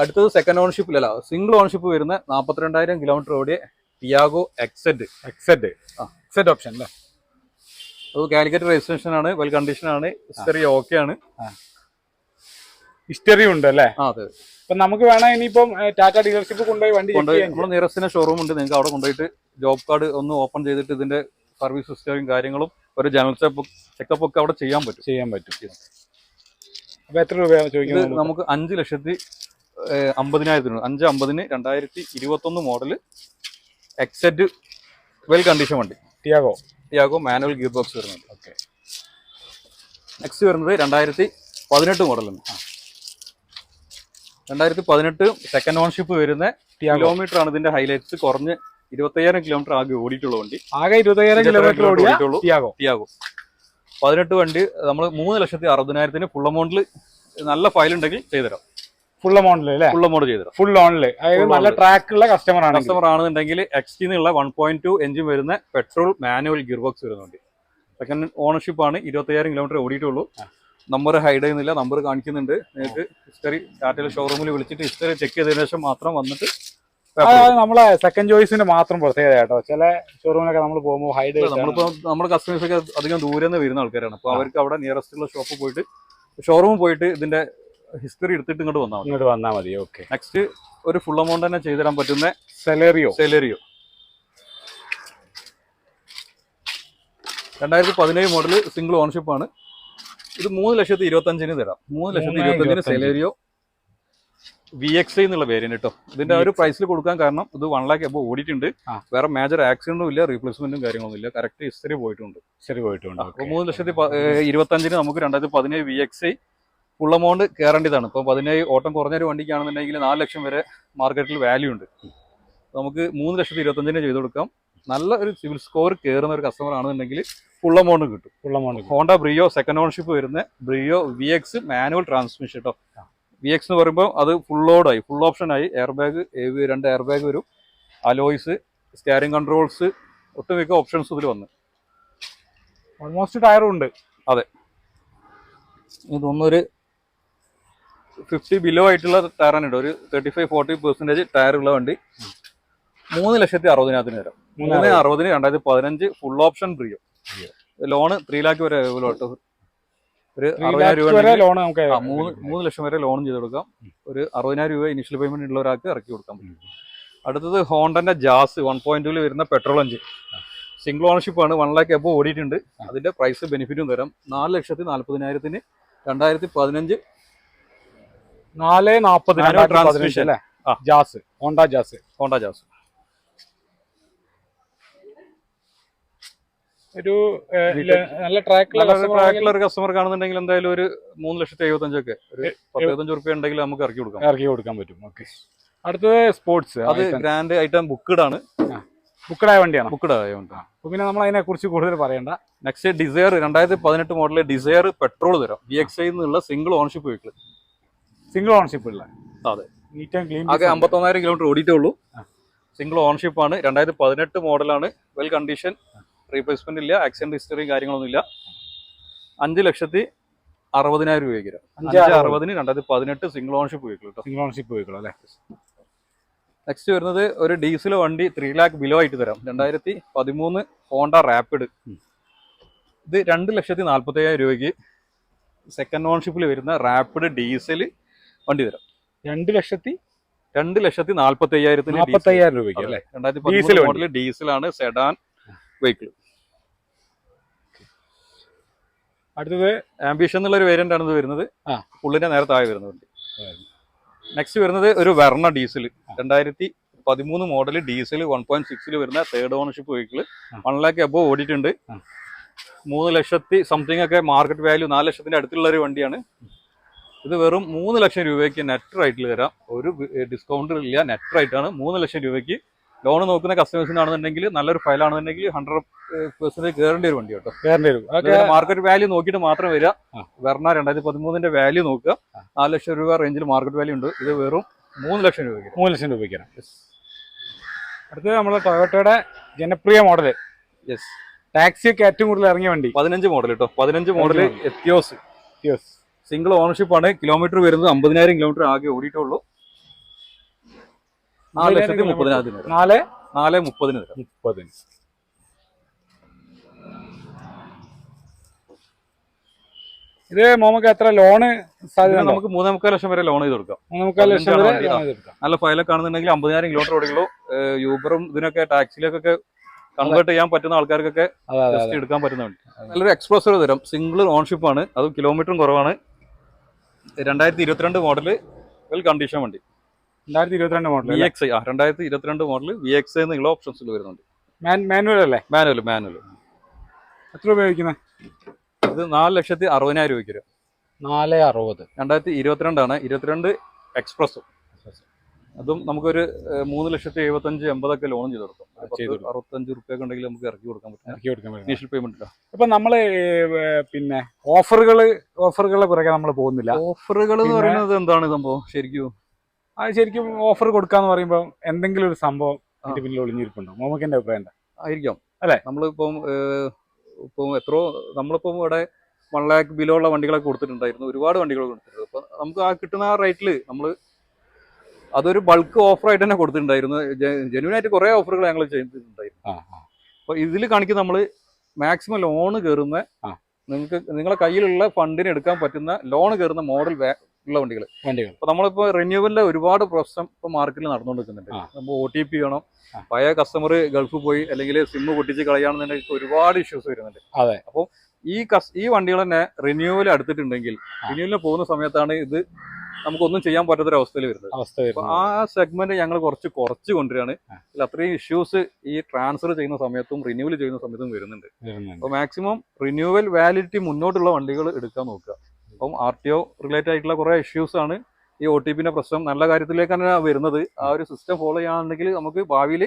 അടുത്തത് സെക്കൻഡ് ഓണർഷിപ്പിലല്ല സിംഗിൾ ഓണർഷിപ്പ് വരുന്ന നാൽപ്പത്തിരണ്ടായിരം കിലോമീറ്റർ ഓടിയ ടിയാഗോ എക്സെഡ് എക്സെഡ് ആ. എക്സെഡ് ഓപ്ഷൻ അല്ലേ അത് കാലിക്കറ്റ് രജിസ്ട്രേഷൻ ആണ് വെൽ കണ്ടീഷൻ ആണ് ഹിസ്റ്ററി ഓക്കെ ആണ്. ഹിസ്റ്ററി ഉണ്ട് അല്ലേ? അതെ. അപ്പൊ നമുക്ക് വേണം ഇനിയിപ്പം ടാറ്റ ഡീലർഷിപ്പ് കൊണ്ടുപോയി വണ്ടി നമ്മുടെ നിയറസ്റ്റിന് ഷോറൂം ഉണ്ട്. നിങ്ങൾക്ക് അവിടെ കൊണ്ടുപോയിട്ട് ജോബ് കാർഡ് ഒന്ന് ഓപ്പൺ ചെയ്തിട്ട് ഇതിന്റെ സർവീസ് ഹിസ്റ്ററിയും കാര്യങ്ങളും ഒരു ജനറൽ ചെക്കപ്പ് ചെക്കപ്പ് ഒക്കെ അവിടെ ചെയ്യാൻ പറ്റും. ചെയ്യാൻ പറ്റും. അപ്പൊ എത്ര രൂപയാണ് ചോദിക്കുന്നത് നമുക്ക്? അഞ്ച് ലക്ഷത്തി അമ്പതിനായിരത്തിന് അഞ്ച് അമ്പതിന് രണ്ടായിരത്തി ഇരുപത്തൊന്ന് model X T well condition വണ്ടി. Tiago Tiago manual gear box വരുന്നുണ്ട്. ഓക്കെ. നെക്സ്റ്റ് വരുന്നത് രണ്ടായിരത്തി പതിനെട്ട് മോഡലാണ് രണ്ടായിരത്തി പതിനെട്ട് സെക്കൻഡ് ഓൺഷിപ്പ് വരുന്ന കിലോമീറ്റർ ആണ് ഇതിന്റെ ഹൈലൈറ്റ്സ് കുറഞ്ഞ് ഇരുപത്തയ്യായിരം കിലോമീറ്റർ ആകെ ഓടിയിട്ടുള്ള വണ്ടി. ആകെ ഇരുപത്തയ്യായിരം കിലോമീറ്റർ ഓടിയ ഓടിയിട്ടുള്ളൂ. ടിയാഗോ പതിനെട്ട് വണ്ടി നമ്മൾ മൂന്ന് ലക്ഷത്തി അറുപതിനായിരത്തിന് ഫുൾ എമൗണ്ടിൽ നല്ല ഫയൽ ഉണ്ടെങ്കിൽ ചെയ്തുതരാം. ഫുൾ എമൗണ്ടിൽ അല്ലേ? ഫുൾ എമൗണ്ട് ചെയ്തത് ഫുൾ ഓണിൽ അതായത് നല്ല ട്രാക്കുള്ള ട്രാക്ക് ഉള്ള കസ്റ്റമർ ആണ് കസ്റ്റമർ ആണെന്നുണ്ടെങ്കിൽ എക്സ് എന്നുള്ള വൺ പോയിന്റ് ടു എഞ്ചിൻ വരുന്ന പെട്രോൾ മാനുവൽ ഗിയർ ബോക്സ് വരുന്നുണ്ട്. സെക്കൻഡ് ഓണർഷിപ്പ് ആണ്. ഇരുപത്തയ്യായിരം കിലോമീറ്റർ ഓടിയിട്ടുള്ളൂ. നമ്പർ ഹൈഡ് ചെയ്യുന്നില്ല. നമ്പർ കാണിക്കുന്നുണ്ട്. നിങ്ങൾക്ക് ഹിസ്റ്ററി ടാറ്റയിലെ ഷോറൂമിൽ വിളിച്ചിട്ട് ഹിസ്റ്ററി ചെക്ക് ചെയ്തതിനു ശേഷം മാത്രം വന്നിട്ട് നമ്മളെ സെക്കൻഡ് ചോയ്സിന്റെ മാത്രം പ്രത്യേകത കേട്ടോ. ചില ഷോറൂമിലൊക്കെ നമ്മൾ പോകുമ്പോൾ ഹൈഡ് നമ്മളിപ്പോ നമ്മുടെ കസ്റ്റമേഴ്സ് ഒക്കെ അധികം ദൂരെ നിന്ന് വരുന്ന ആൾക്കാരാണ്. അപ്പൊ അവർക്ക് അവിടെ നിയറസ്റ്റ് ഉള്ള ഷോപ്പ് പോയിട്ട് ഷോറൂമിൽ പോയിട്ട് ഇതിന്റെ ഹിസ്റ്ററി എടുത്തിട്ട് ഇങ്ങോട്ട് വന്നാൽ മതി. ഇങ്ങോട്ട് വന്നാൽ മതി ഓക്കെ നെക്സ്റ്റ് ഒരു ഫുൾ എമൗണ്ട് തന്നെ ചെയ്തു തരാൻ പറ്റുന്ന സെലേറിയോ സെലേറിയോ രണ്ടായിരത്തി പതിനേഴ് മോഡൽ സിംഗിൾ ഓണർഷിപ്പ് ആണ്. ഇത് മൂന്ന് ലക്ഷത്തി ഇരുപത്തി അഞ്ചിന് തരാം. മൂന്ന് ലക്ഷത്തി മൂന്ന് ഇരുപത്തി അഞ്ചിന് ഇരുപത്തഞ്ച്. സെലേറിയോ വി എക്സ് ഐ എന്നുള്ള വേരിയന്റ് കേട്ടോ ഇതിന്റെ ഒരു പ്രൈസിൽ കൊടുക്കാൻ കാരണം ഇത് വൺ ലാക്ക് എബോ ഓടിയിട്ടുണ്ട്. വേറെ മേജർ ആക്സിഡന്റും ഇല്ല റീപ്ലേസ്മെന്റും കാര്യങ്ങളൊന്നും ഇല്ല. കറക്റ്റ് ഹിസ്റ്ററി പോയിട്ടുണ്ട്. ശരി പോയിട്ടുണ്ട് മൂന്ന് ലക്ഷത്തി ഇരുപത്തഞ്ചിന് നമുക്ക് രണ്ടായിരത്തി പതിനേഴ് V X I full amount കയറേണ്ടതാണ് ഇപ്പോൾ പതിനേഴ് ഓട്ടം കുറഞ്ഞൊരു വണ്ടിക്കാണെന്നുണ്ടെങ്കിൽ നാല് ലക്ഷം വരെ മാർക്കറ്റിൽ വാല്യൂ ഉണ്ട്. നമുക്ക് മൂന്ന് ലക്ഷത്തി ഇരുപത്തഞ്ചിന് ചെയ്ത് കൊടുക്കാം. നല്ല ഒരു സിവിൽ സ്കോർ കയറുന്ന ഒരു കസ്റ്റമർ ആണെന്നുണ്ടെങ്കിൽ ഫുൾ എമൗണ്ട് കിട്ടും. Full amount Honda Brio second ownership വരുന്ന Brio V X manual transmission കേട്ടോ വി എക്സ് എന്ന് പറയുമ്പോൾ അത് ഫുൾ ലോഡായി ഫുൾ ഓപ്ഷനായി എയർ ബാഗ് രണ്ട് എയർ ബാഗ് വരും അലോയ്സ് സ്റ്റാരിങ് കൺട്രോൾസ് ഒട്ടുമിക്ക ഓപ്ഷൻസ് ഇതിൽ വന്നു. ഓൾമോസ്റ്റ് ടയറും ഉണ്ട്. അതെ. ഇതൊന്നൊരു ഫിഫ്റ്റി ബിലോ ആയിട്ടുള്ള ടയറാണ് ഉണ്ട് ഒരു thirty five forty percentage tyre ഉള്ള വണ്ടി. മൂന്ന് ലക്ഷത്തി അറുപതിനായിരത്തിന് വരാം. മൂന്ന് അറുപതിന് രണ്ടായിരത്തി പതിനഞ്ച് ഫുൾ ഓപ്ഷൻ ഫ്രീയോ ലോണ് ത്രീ ലാക്ക് വരെ അവൈലബിൾ ഒരു അറുപതിനായിരം രൂപ ലോൺ നമുക്ക് ആ, മൂന്ന് മൂന്ന് ലക്ഷം വരെ ലോൺ ചെയ്ത് കൊടുക്കാം. ഒരു അറുപതിനായിരം രൂപ ഇനിഷ്യൽ പേയ്മെന്റ് ഉള്ള ഒരാൾക്ക് ഇറക്കി കൊടുക്കാൻ പറ്റും. അടുത്തത് ഹോണ്ടന്റെ ജാസ് വൺ പോയിന്റ് ടൂൽ വരുന്ന പെട്രോൾ എഞ്ചിൻ സിംഗിൾ ഓണർഷിപ്പ് ആണ്. വൺ ലാക്ക് എബോ ഓടിയിട്ടുണ്ട്. അതിന്റെ പ്രൈസ് ബെനിഫിറ്റും തരാം നാല് ലക്ഷത്തി നാല്പതിനായിരത്തിന് രണ്ടായിരത്തി പതിനഞ്ച് നാല് പതിനഞ്ച് transmission. അല്ലേ? Jazz. Honda Jazz. Honda Jazz. ഒരു നല്ല ട്രാക്കിലുള്ള ഒരു കസ്റ്റമർ കാണുന്നുണ്ടെങ്കിൽ എന്തായാലും ഒരു മൂന്ന് ലക്ഷത്തി എഴുപത്തഞ്ചൊക്കെ ഒരു പത്തെഴുപത്തഞ്ച് റുപ്യ ഉണ്ടെങ്കിൽ നമുക്ക് ഇറക്കി കൊടുക്കാം. ഇറക്കി കൊടുക്കാൻ പറ്റും. ഓക്കെ അടുത്തത് സ്പോർട്സ് അത് ഗ്രാൻഡ് ഐറ്റം ബുക്ക്ഡ് ആണ്. ബുക്കഡായ വണ്ടിയാണ്? ബുക്കഡായ വണ്ടി അപ്പൊ പിന്നെ നമ്മൾ അതിനെ കുറിച്ച് കൂടുതൽ പറയണ്ട. നെക്സ്റ്റ് ഡിസയർ രണ്ടായിരത്തി പതിനെട്ട് മോഡലിൽ ഡിസയർ പെട്രോൾ തരാം. ബി എക്സ് ഐ എന്നുള്ള single ownership vehicle single ownership ഉള്ള. അതെ. നീറ്റ് ആൻഡ് ക്ലീൻ ആകെ അമ്പത്തൊന്നായിരം കിലോമീറ്റർ ഓടിയിട്ടുള്ളൂ സിംഗിൾ ഓണർഷിപ്പ് ആണ്. രണ്ടായിരത്തി പതിനെട്ട് മോഡലാണ് വെൽ കണ്ടീഷൻ റീപ്ലേസ്മെന്റ് ഇല്ല. ആക്സിഡന്റ് ഹിസ്റ്ററിയും കാര്യങ്ങളൊന്നും ഇല്ല. അഞ്ച് ലക്ഷത്തി അറുപതിനായിരം രൂപയ്ക്ക് അഞ്ച്. അറുപതിന് രണ്ടായിരത്തി പതിനെട്ട് സിംഗിൾ ഓണർഷിപ്പ് വെഹിക്കിൾ കേട്ടോ. സിംഗിൾ ഓണർഷിപ്പ് വെഹിക്കിൾ അല്ലേ? നെക്സ്റ്റ് വരുന്നത് ഒരു ഡീസൽ വണ്ടി ത്രീ ലാക്ക് ബിലോ ആയിട്ട് തരാം. രണ്ടായിരത്തി പതിമൂന്ന് ഹോണ്ട റാപ്പിഡ് ഇത് രണ്ട് ലക്ഷത്തി നാൽപ്പത്തി അയ്യായിരം രൂപയ്ക്ക് സെക്കൻഡ് ഓണർഷിപ്പിൽ വരുന്ന റാപ്പിഡ് ഡീസൽ വണ്ടി തരാം. രണ്ട് ലക്ഷത്തി രണ്ട് ലക്ഷത്തി നാല്പത്തി അയ്യായിരത്തിന് നാപ്പത്തി അയ്യായിരം രൂപയ്ക്ക് അല്ലേ? രണ്ടായിരത്തി പതിമൂന്ന്. മോഡൽ ഡീസലാണ് സെഡാൻ വെഹിക്കിൾ. അടുത്തത് ആംബിഷൻ എന്നുള്ള ഒരു വേരിയന്റ് ആണ് ഇത് വരുന്നത്. പുള്ളിന്റെ നേരെ താഴെ വരുന്നത് വണ്ടി. നെക്സ്റ്റ് വരുന്നത് ഒരു വെർണ ഡീസൽ. രണ്ടായിരത്തി പതിമൂന്ന് മോഡൽ ഡീസൽ വൺ പോയിന്റ് സിക്സിൽ വരുന്ന third ownership vehicle. One lakh above ഓടിയിട്ടുണ്ട്. മൂന്ന് ലക്ഷത്തി സംതിങ് ഒക്കെ മാർക്കറ്റ് വാല്യൂ നാല് ലക്ഷത്തിന്റെ അടുത്തുള്ള ഒരു വണ്ടിയാണ് ഇത് വെറും മൂന്ന് ലക്ഷം രൂപയ്ക്ക് നെറ്റ് റൈറ്റിൽ തരാം. ഒരു ഡിസ്കൗണ്ട് ഇല്ല നെറ്റ് റൈറ്റാണ് മൂന്ന് ലക്ഷം രൂപയ്ക്ക് ലോൺ നോക്കുന്ന കസ്റ്റമേഴ്സിനാണെന്നുണ്ടെങ്കിൽ നല്ലൊരു ഫയലാണെന്നുണ്ടെങ്കിൽ ഹൺഡ്രഡ് പെർസെന്റേജ് കയറേണ്ടി ഒരു വണ്ടി കേട്ടോ. കയറേണ്ടി വരും. മാർക്കറ്റ് വാല്യൂ നോക്കിയിട്ട് മാത്രം വരിക വരണ വെർണ രണ്ടായിരത്തി പതിമൂന്നിന്റെ വാല്യൂ നോക്കുക. നാല് ലക്ഷം രൂപ റേഞ്ചിൽ മാർക്കറ്റ് വാല്യൂ ഉണ്ട്. ഇത് വെറും മൂന്ന് ലക്ഷം രൂപയ്ക്ക് മൂന്ന് ലക്ഷം രൂപയ്ക്ക് അടുത്തത് നമ്മുടെ ടൊയോട്ടയുടെ ജനപ്രിയ മോഡൽ യെസ് ടാക്സി ഒക്കെ ഏറ്റവും കൂടുതൽ ഇറങ്ങിയ വണ്ടി. പതിനഞ്ച് മോഡൽ കേട്ടോ. പതിനഞ്ച് model Etios Etios yes single ownership ആണ്. കിലോമീറ്റർ വരുന്നത് അമ്പതിനായിരം കിലോമീറ്റർ ആകെ ഓടിയിട്ടുള്ളൂ. നാല് ലക്ഷത്തി മുപ്പതിനായിരത്തിന് തരാം. നാല്? നാല് മുപ്പതിന് മുപ്പതിന്. ഇത് മോമക്ക് എത്ര ലോണ് സാധ്യത നമുക്ക് മൂന്നേ മുക്കാൽ ലക്ഷം വരെ ലോൺ ചെയ്ത് കൊടുക്കാം. നമുക്ക് ലക്ഷം വരെ നല്ല ഫയലൊക്കെ കാണുന്നുണ്ടെങ്കിൽ അമ്പതിനായിരം കിലോമീറ്റർ ഓടിക്കുള്ളൂ. യൂബറും ഇതിനൊക്കെ ടാക്സിലേക്കൊക്കെ കൺവേർട്ട് ചെയ്യാൻ പറ്റുന്ന ആൾക്കാർക്കൊക്കെ എടുക്കാൻ പറ്റുന്ന നല്ലൊരു എക്സ്പ്ലോസർ തരാം. സിംഗിൾ ഓൺഷിപ്പ് ആണ്. അതും കിലോമീറ്ററും കുറവാണ്. രണ്ടായിരത്തി ഇരുപത്തിരണ്ട് മോഡൽ വെൽ കണ്ടീഷൻ വണ്ടി രണ്ടായിരത്തി ഇരുപത്തിരണ്ട് മോഡൽ വി എക്സ് ആ രണ്ടായിരത്തി ഇരുപത്തിരണ്ട് മോഡൽ വി എക്സ് എന്നുള്ള ഓപ്ഷൻസിൽ വരുന്നുണ്ട്. മാനുവൽ അല്ലേ? മാനുവൽ മാനുവൽ എത്ര ഉപയോഗിക്കുന്നത് ഇത് നാല് ലക്ഷത്തി അറുപതിനായിരം രൂപയ്ക്ക് വരും. നാല് അറുപത്. രണ്ടായിരത്തി ഇരുപത്തിരണ്ടാണ് ഇരുപത്തിരണ്ട് എക്സ്പ്രസ് അതും നമുക്കൊരു മൂന്ന് ലക്ഷത്തി എഴുപത്തഞ്ച് എൺപതൊക്കെ ലോൺ ചെയ്ത് കൊടുക്കും. അറുപത്തഞ്ച് റുപ്യൊക്കെ ഉണ്ടെങ്കിൽ നമുക്ക് ഇറക്കി കൊടുക്കാൻ പറ്റും. ഇറക്കി കൊടുക്കാൻ പറ്റും. ഇനീഷ്യൽ പേയ്മെന്റ് ഇപ്പൊ നമ്മൾ പിന്നെ ഓഫറുകൾ ഓഫറുകളെ പുറകെ നമ്മൾ പോകുന്നില്ല. ഓഫറുകൾ എന്ന് പറയുന്നത് എന്താണ് സംഭവം? ശരിക്കും? അത് ശരിക്കും ഓഫർ കൊടുക്കാന്ന് പറയുമ്പോൾ എന്തെങ്കിലും ഒരു സംഭവം. ഇതിന്റെ പിന്നിൽ ഒളിഞ്ഞിരിപ്പുണ്ടോ? മോമക്കിന്റെ അഭിപ്രായം എന്താ? ആയിരിക്കാം. അല്ലേ? നമ്മളിപ്പം ഇപ്പം എത്രയോ നമ്മളിപ്പം ഇവിടെ വൺ ലാക്ക് ബിലോ ഉള്ള വണ്ടികളൊക്കെ കൊടുത്തിട്ടുണ്ടായിരുന്നു. ഒരുപാട് വണ്ടികൾ കൊടുത്തിട്ടുണ്ട്. അപ്പൊ നമുക്ക് ആ കിട്ടുന്ന ആ റേറ്റിൽ നമ്മൾ അതൊരു ബൾക്ക് ഓഫർ ആയിട്ട് തന്നെ കൊടുത്തിട്ടുണ്ടായിരുന്നു ജെന്യൂൻ ആയിട്ട് കുറെ ഓഫറുകൾ ഞങ്ങൾ ചെയ്തിട്ടുണ്ടായിരുന്നു. അപ്പൊ ഇതിൽ കാണിക്കുന്ന നമ്മൾ മാക്സിമം ലോൺ കയറുന്ന. നിങ്ങൾക്ക് നിങ്ങളെ കയ്യിലുള്ള ഫണ്ടിന് എടുക്കാൻ പറ്റുന്ന ലോൺ കയറുന്ന മോഡൽ ഉള്ള വണ്ടികൾ വണ്ടികൾ അപ്പൊ നമ്മളിപ്പോ റിന്യൂവലിന്റെ ഒരുപാട് പ്രശ്നം ഇപ്പൊ മാർക്കറ്റിൽ നടന്നുകൊണ്ടിരിക്കുന്നുണ്ട്. നമ്മൾ ഒ ടി പി വേണം പഴയ കസ്റ്റമർ ഗൾഫ് പോയി അല്ലെങ്കിൽ സിം പൊട്ടിച്ച് കളയാണെന്നുണ്ടെങ്കിൽ ഒരുപാട് ഇഷ്യൂസ് വരുന്നുണ്ട് അതെ. അപ്പോൾ ഈ കസ് ഈ വണ്ടികൾ തന്നെ റിന്യൂവൽ എടുത്തിട്ടുണ്ടെങ്കിൽ. റിന്യൂവലിന് പോകുന്ന സമയത്താണ് ഇത് നമുക്കൊന്നും ചെയ്യാൻ പറ്റാത്തൊരവസ്ഥയിൽ വരുന്നത്. അവസ്ഥ വരുന്നത്. ആ സെഗ്മെന്റ് ഞങ്ങൾ കുറച്ച് കുറച്ച് കൊണ്ടുവരികയാണ്. അതിൽ അത്രയും ഇഷ്യൂസ് ഈ ട്രാൻസ്ഫർ ചെയ്യുന്ന സമയത്തും റിന്യൂവൽ ചെയ്യുന്ന സമയത്തും വരുന്നുണ്ട്. അപ്പൊ അപ്പോൾ മാക്സിമം റിന്യൂവൽ വാലിഡിറ്റി മുന്നോട്ടുള്ള വണ്ടികൾ എടുക്കാൻ നോക്കുക. അപ്പം ആർ ടി ഒ റിലേറ്റഡ് ആയിട്ടുള്ള കുറേ ഇഷ്യൂസ് ആണ്. ഈ ഒ ടി പിന്നെ പ്രശ്നം നല്ല കാര്യത്തിലേക്കാണ് വരുന്നത്. ആ ഒരു സിസ്റ്റം ഫോളോ ചെയ്യുകയാണെങ്കിൽ നമുക്ക് ഭാവിയിൽ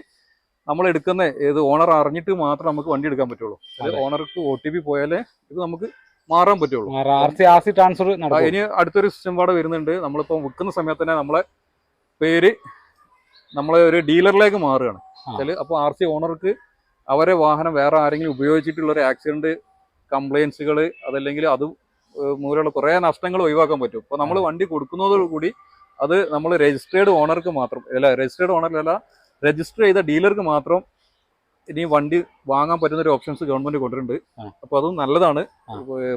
നമ്മൾ എടുക്കുന്ന ഏത് ഓണർ അറിഞ്ഞിട്ട് മാത്രം നമുക്ക് വണ്ടി എടുക്കാൻ പറ്റുള്ളൂ. ഓണർക്ക് ഒ ടി പി പോയാലേ ഇത് നമുക്ക് മാറാൻ പറ്റുള്ളൂ. ട്രാൻസ്ഫർ ഇനി അടുത്തൊരു സിസ്റ്റം പാടെ വരുന്നുണ്ട്. നമ്മളിപ്പോൾ വിൽക്കുന്ന സമയത്ത് തന്നെ നമ്മളെ പേര് നമ്മളെ ഒരു ഡീലറിലേക്ക് മാറുകയാണ്. അപ്പൊ അപ്പോൾ ആർ സി ഓണർക്ക് അവരെ വാഹനം വേറെ ആരെങ്കിലും ഉപയോഗിച്ചിട്ടുള്ള ഒരു ആക്സിഡന്റ് കംപ്ലയിൻസുകൾ അതല്ലെങ്കിൽ അത് മൂലമുള്ള കുറേ നഷ്ടങ്ങൾ ഒഴിവാക്കാൻ പറ്റും. അപ്പോൾ നമ്മൾ വണ്ടി കൊടുക്കുന്നതോടുകൂടി അത് നമ്മൾ രജിസ്റ്റേർഡ് ഓണർക്ക് മാത്രം അല്ല രജിസ്ട്രേഡ് ഓണറിലല്ല രജിസ്റ്റർ ചെയ്ത ഡീലർക്ക് മാത്രം ഇനി വണ്ടി വാങ്ങാൻ പറ്റുന്ന ഒരു ഓപ്ഷൻസ് ഗവൺമെന്റ് കൊണ്ടുവരുന്നുണ്ട് അപ്പൊ അതും നല്ലതാണ്.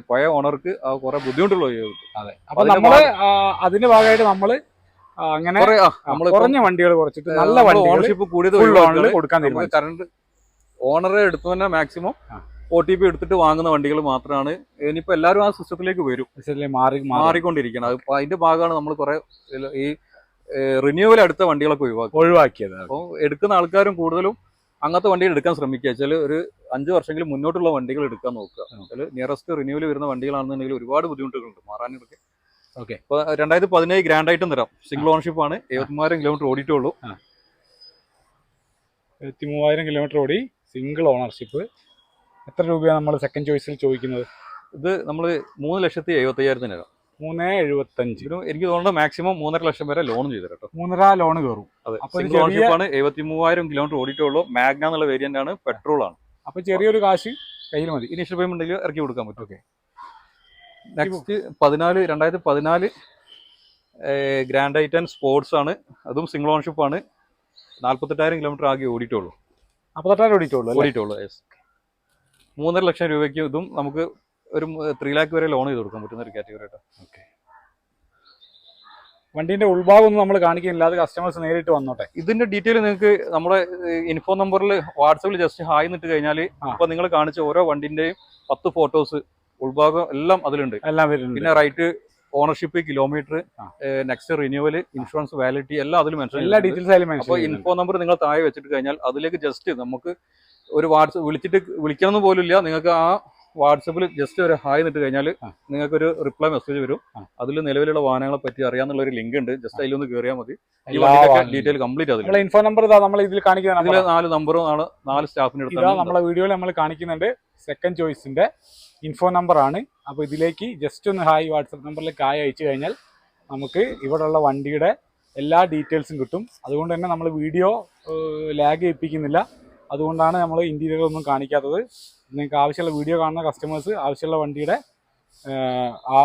പഴയ ഓണർക്ക് ആ കുറെ ബുദ്ധിമുട്ടുള്ള അതെ. അപ്പൊ അതിന്റെ നമ്മൾ അതിന്റെ ഭാഗമായിട്ട് നമ്മൾ അങ്ങനെ കുറെ കുറഞ്ഞ വണ്ടികൾ കുറച്ചിട്ട് നല്ല ഓണർഷിപ്പ് കൂടിയത്. കൊടുക്കാൻ കറണ്ട് ഓണറെ എടുത്തു തന്നെ മാക്സിമം. ഒ ടി പി എടുത്തിട്ട് വാങ്ങുന്ന വണ്ടികൾ മാത്രമാണ് ഇനിയിപ്പോ എല്ലാവരും ആ സിസ്റ്റത്തിലേക്ക് വരും. മാറി മാറി. മാറിക്കൊണ്ടിരിക്കണം. അതിപ്പോ അതിന്റെ ഭാഗമാണ് നമ്മൾ കുറെ ഈ റിന്യൂവൽ അടുത്ത വണ്ടികളൊക്കെ ഒഴിവാക്കി. ഒഴിവാക്കിയത്. അപ്പോൾ എടുക്കുന്ന ആൾക്കാരും കൂടുതലും അങ്ങനത്തെ വണ്ടികൾ എടുക്കാൻ ശ്രമിക്കുക. വെച്ചാൽ ഒരു അഞ്ച് വർഷമെങ്കിലും മുന്നോട്ടുള്ള വണ്ടികൾ എടുക്കാൻ നോക്കുക. വെച്ചാൽ നിയറസ്റ്റ് റിന്യൂവൽ വരുന്ന വണ്ടികളാണെന്നുണ്ടെങ്കിൽ ഒരുപാട് ബുദ്ധിമുട്ടുകളുണ്ട്. മാറാനൊക്കെ ഓക്കെ. ഇപ്പോൾ രണ്ടായിരത്തി പതിനേഴ് ഗ്രാൻഡ് ആയിട്ടും തരാം. സിംഗിൾ ഓണർഷിപ്പ് ആണ്. എഴുപത്തിമൂവായിരം കിലോമീറ്റർ ഓടിയിട്ടുള്ളൂ. എഴുപത്തി മൂവായിരം കിലോമീറ്റർ ഓടി സിംഗിൾ ഓണർഷിപ്പ് എത്ര രൂപയാണ് നമ്മൾ സെക്കൻഡ് ചോയ്സിൽ ചോദിക്കുന്നത്? ഇത് നമ്മൾ മൂന്ന് ലക്ഷത്തി എഴുപത്തി അയ്യായിരത്തിന് തരാം. മൂന്ന് എഴുപത്തഞ്ച്. എനിക്ക് തോന്നുന്നത് മാക്സിമം മൂന്നര ലക്ഷം വരെ ലോൺ ചെയ്തു കേട്ടോ. മൂന്നര ലോൺ കയറും ആണ് എഴുപത്തി മൂവായിരം കിലോമീറ്റർ ഓടിയിട്ടുള്ളൂ. മാഗ്ന എന്നുള്ള വേരിയന്റ് ആണ് പെട്രോൾ ആണ്. അപ്പൊ ചെറിയൊരു കാശ് കയ്യിൽ മതി. ഇനീഷ്യൽ പേയ്മെന്റ് ഉണ്ടെങ്കിൽ ഇറക്കി കൊടുക്കാൻ പറ്റും. ഓക്കെ. നെക്സ്റ്റ് പതിനാല് രണ്ടായിരത്തി പതിനാല് ഗ്രാൻഡ് ഐറ്റൻ സ്പോർട്സ് ആണ്. അതും സിംഗിൾ ഓണർഷിപ്പ് ആണ്. നാല്പത്തെട്ടായിരം കിലോമീറ്റർ ആകെ ഓടിയിട്ടുള്ളൂ. നാൽപ്പത്തെട്ടായിരം ഓടിയിട്ടുള്ളൂ ഓടിയിട്ടുള്ളൂ. മൂന്നര ലക്ഷം രൂപയ്ക്ക് ഇതും നമുക്ക് ഒരു ത്രീ ലാക്ക് വരെ ലോൺ ചെയ്ത് കൊടുക്കാൻ പറ്റുന്ന ഒരു കാറ്റഗറി കേട്ടോ വണ്ടിന്റെ ഉൾഭാഗം ഒന്നും നമ്മൾ കാണിക്കുന്നില്ല. അത് കസ്റ്റമേഴ്സ് നേരിട്ട് വന്നോട്ടെ. ഇതിന്റെ ഡീറ്റെയിൽ നിങ്ങൾക്ക് നമ്മുടെ ഇൻഫോ നമ്പറിൽ വാട്സപ്പിൽ ജസ്റ്റ് ഹായ് എന്നിട്ട് കഴിഞ്ഞാൽ അപ്പോൾ നിങ്ങൾ കാണിച്ച ഓരോ വണ്ടിന്റെയും പത്ത് ഫോട്ടോസ് ഉൾഭാഗം എല്ലാം അതിലുണ്ട്. എല്ലാം പിന്നെ right ownership kilometre next renewal insurance validity എല്ലാം അതിൽ മെൻഷൻ എല്ലാ ഡീറ്റെയിൽസ് അതിൽ മെൻഷൻ അപ്പോൾ ഇൻഫോ നമ്പർ നിങ്ങൾ താഴെ വെച്ചിട്ട് കഴിഞ്ഞാൽ അതിലേക്ക് ജസ്റ്റ് നമുക്ക് ഒരു വാട്സപ്പ് വിളിച്ചിട്ട് വിളിക്കണമെന്ന് പോലും ഇല്ല നിങ്ങൾക്ക് ആ വാട്സപ്പിൽ ജസ്റ്റ് ഒരു ഹായ് നിട്ട് കഴിഞ്ഞാൽ നിങ്ങൾക്കൊരു നിങ്ങൾക്ക് ഒരു റിപ്ലൈ മെസ്സേജ് വരും. അതിൽ നിലവിലുള്ള വാഹനങ്ങളെ പറ്റി അറിയാന്നുള്ള ഒരു ലിങ്ക് ഉണ്ട്. ജസ്റ്റ് അതിലൊന്ന് കയറിയാൽ മതി. ഈ ഡീറ്റെയിൽ കംപ്ലീറ്റ് അതിൽ നമ്മളെ ഇൻഫോ നമ്പർ ഇതാ നമ്മൾ ഇതിൽ കാണിക്കുന്ന ഇതിൽ നാല് നമ്പറും ആണ്. നാല് സ്റ്റാഫിന്റെ ഇതാ നമ്മളെ വീഡിയോയിൽ നമ്മൾ കാണിക്കുന്നുണ്ട്. സെക്കൻഡ് ചോയ്സിന്റെ ഇൻഫോ നമ്പർ ആണ്. അപ്പോൾ ഇതിലേക്ക് ജസ്റ്റ് ഒന്ന് ഹായ് വാട്സപ്പ് നമ്പറിലേക്ക് ഹായ് അയച്ചു കഴിഞ്ഞാൽ നമുക്ക് ഇവിടെയുള്ള വണ്ടിയുടെ എല്ലാ ഡീറ്റെയിൽസും കിട്ടും. അതുകൊണ്ട് തന്നെ നമ്മൾ വീഡിയോ ലാഗ് ചെയ്യിപ്പിക്കുന്നില്ല അതുകൊണ്ടാണ് നമ്മൾ ഇന്റീരിയർ ഒന്നും കാണിക്കാത്തത്. നിങ്ങൾക്ക് ആവശ്യമുള്ള വീഡിയോ കാണുന്ന കസ്റ്റമേഴ്സ് ആവശ്യമുള്ള വണ്ടിയുടെ ആ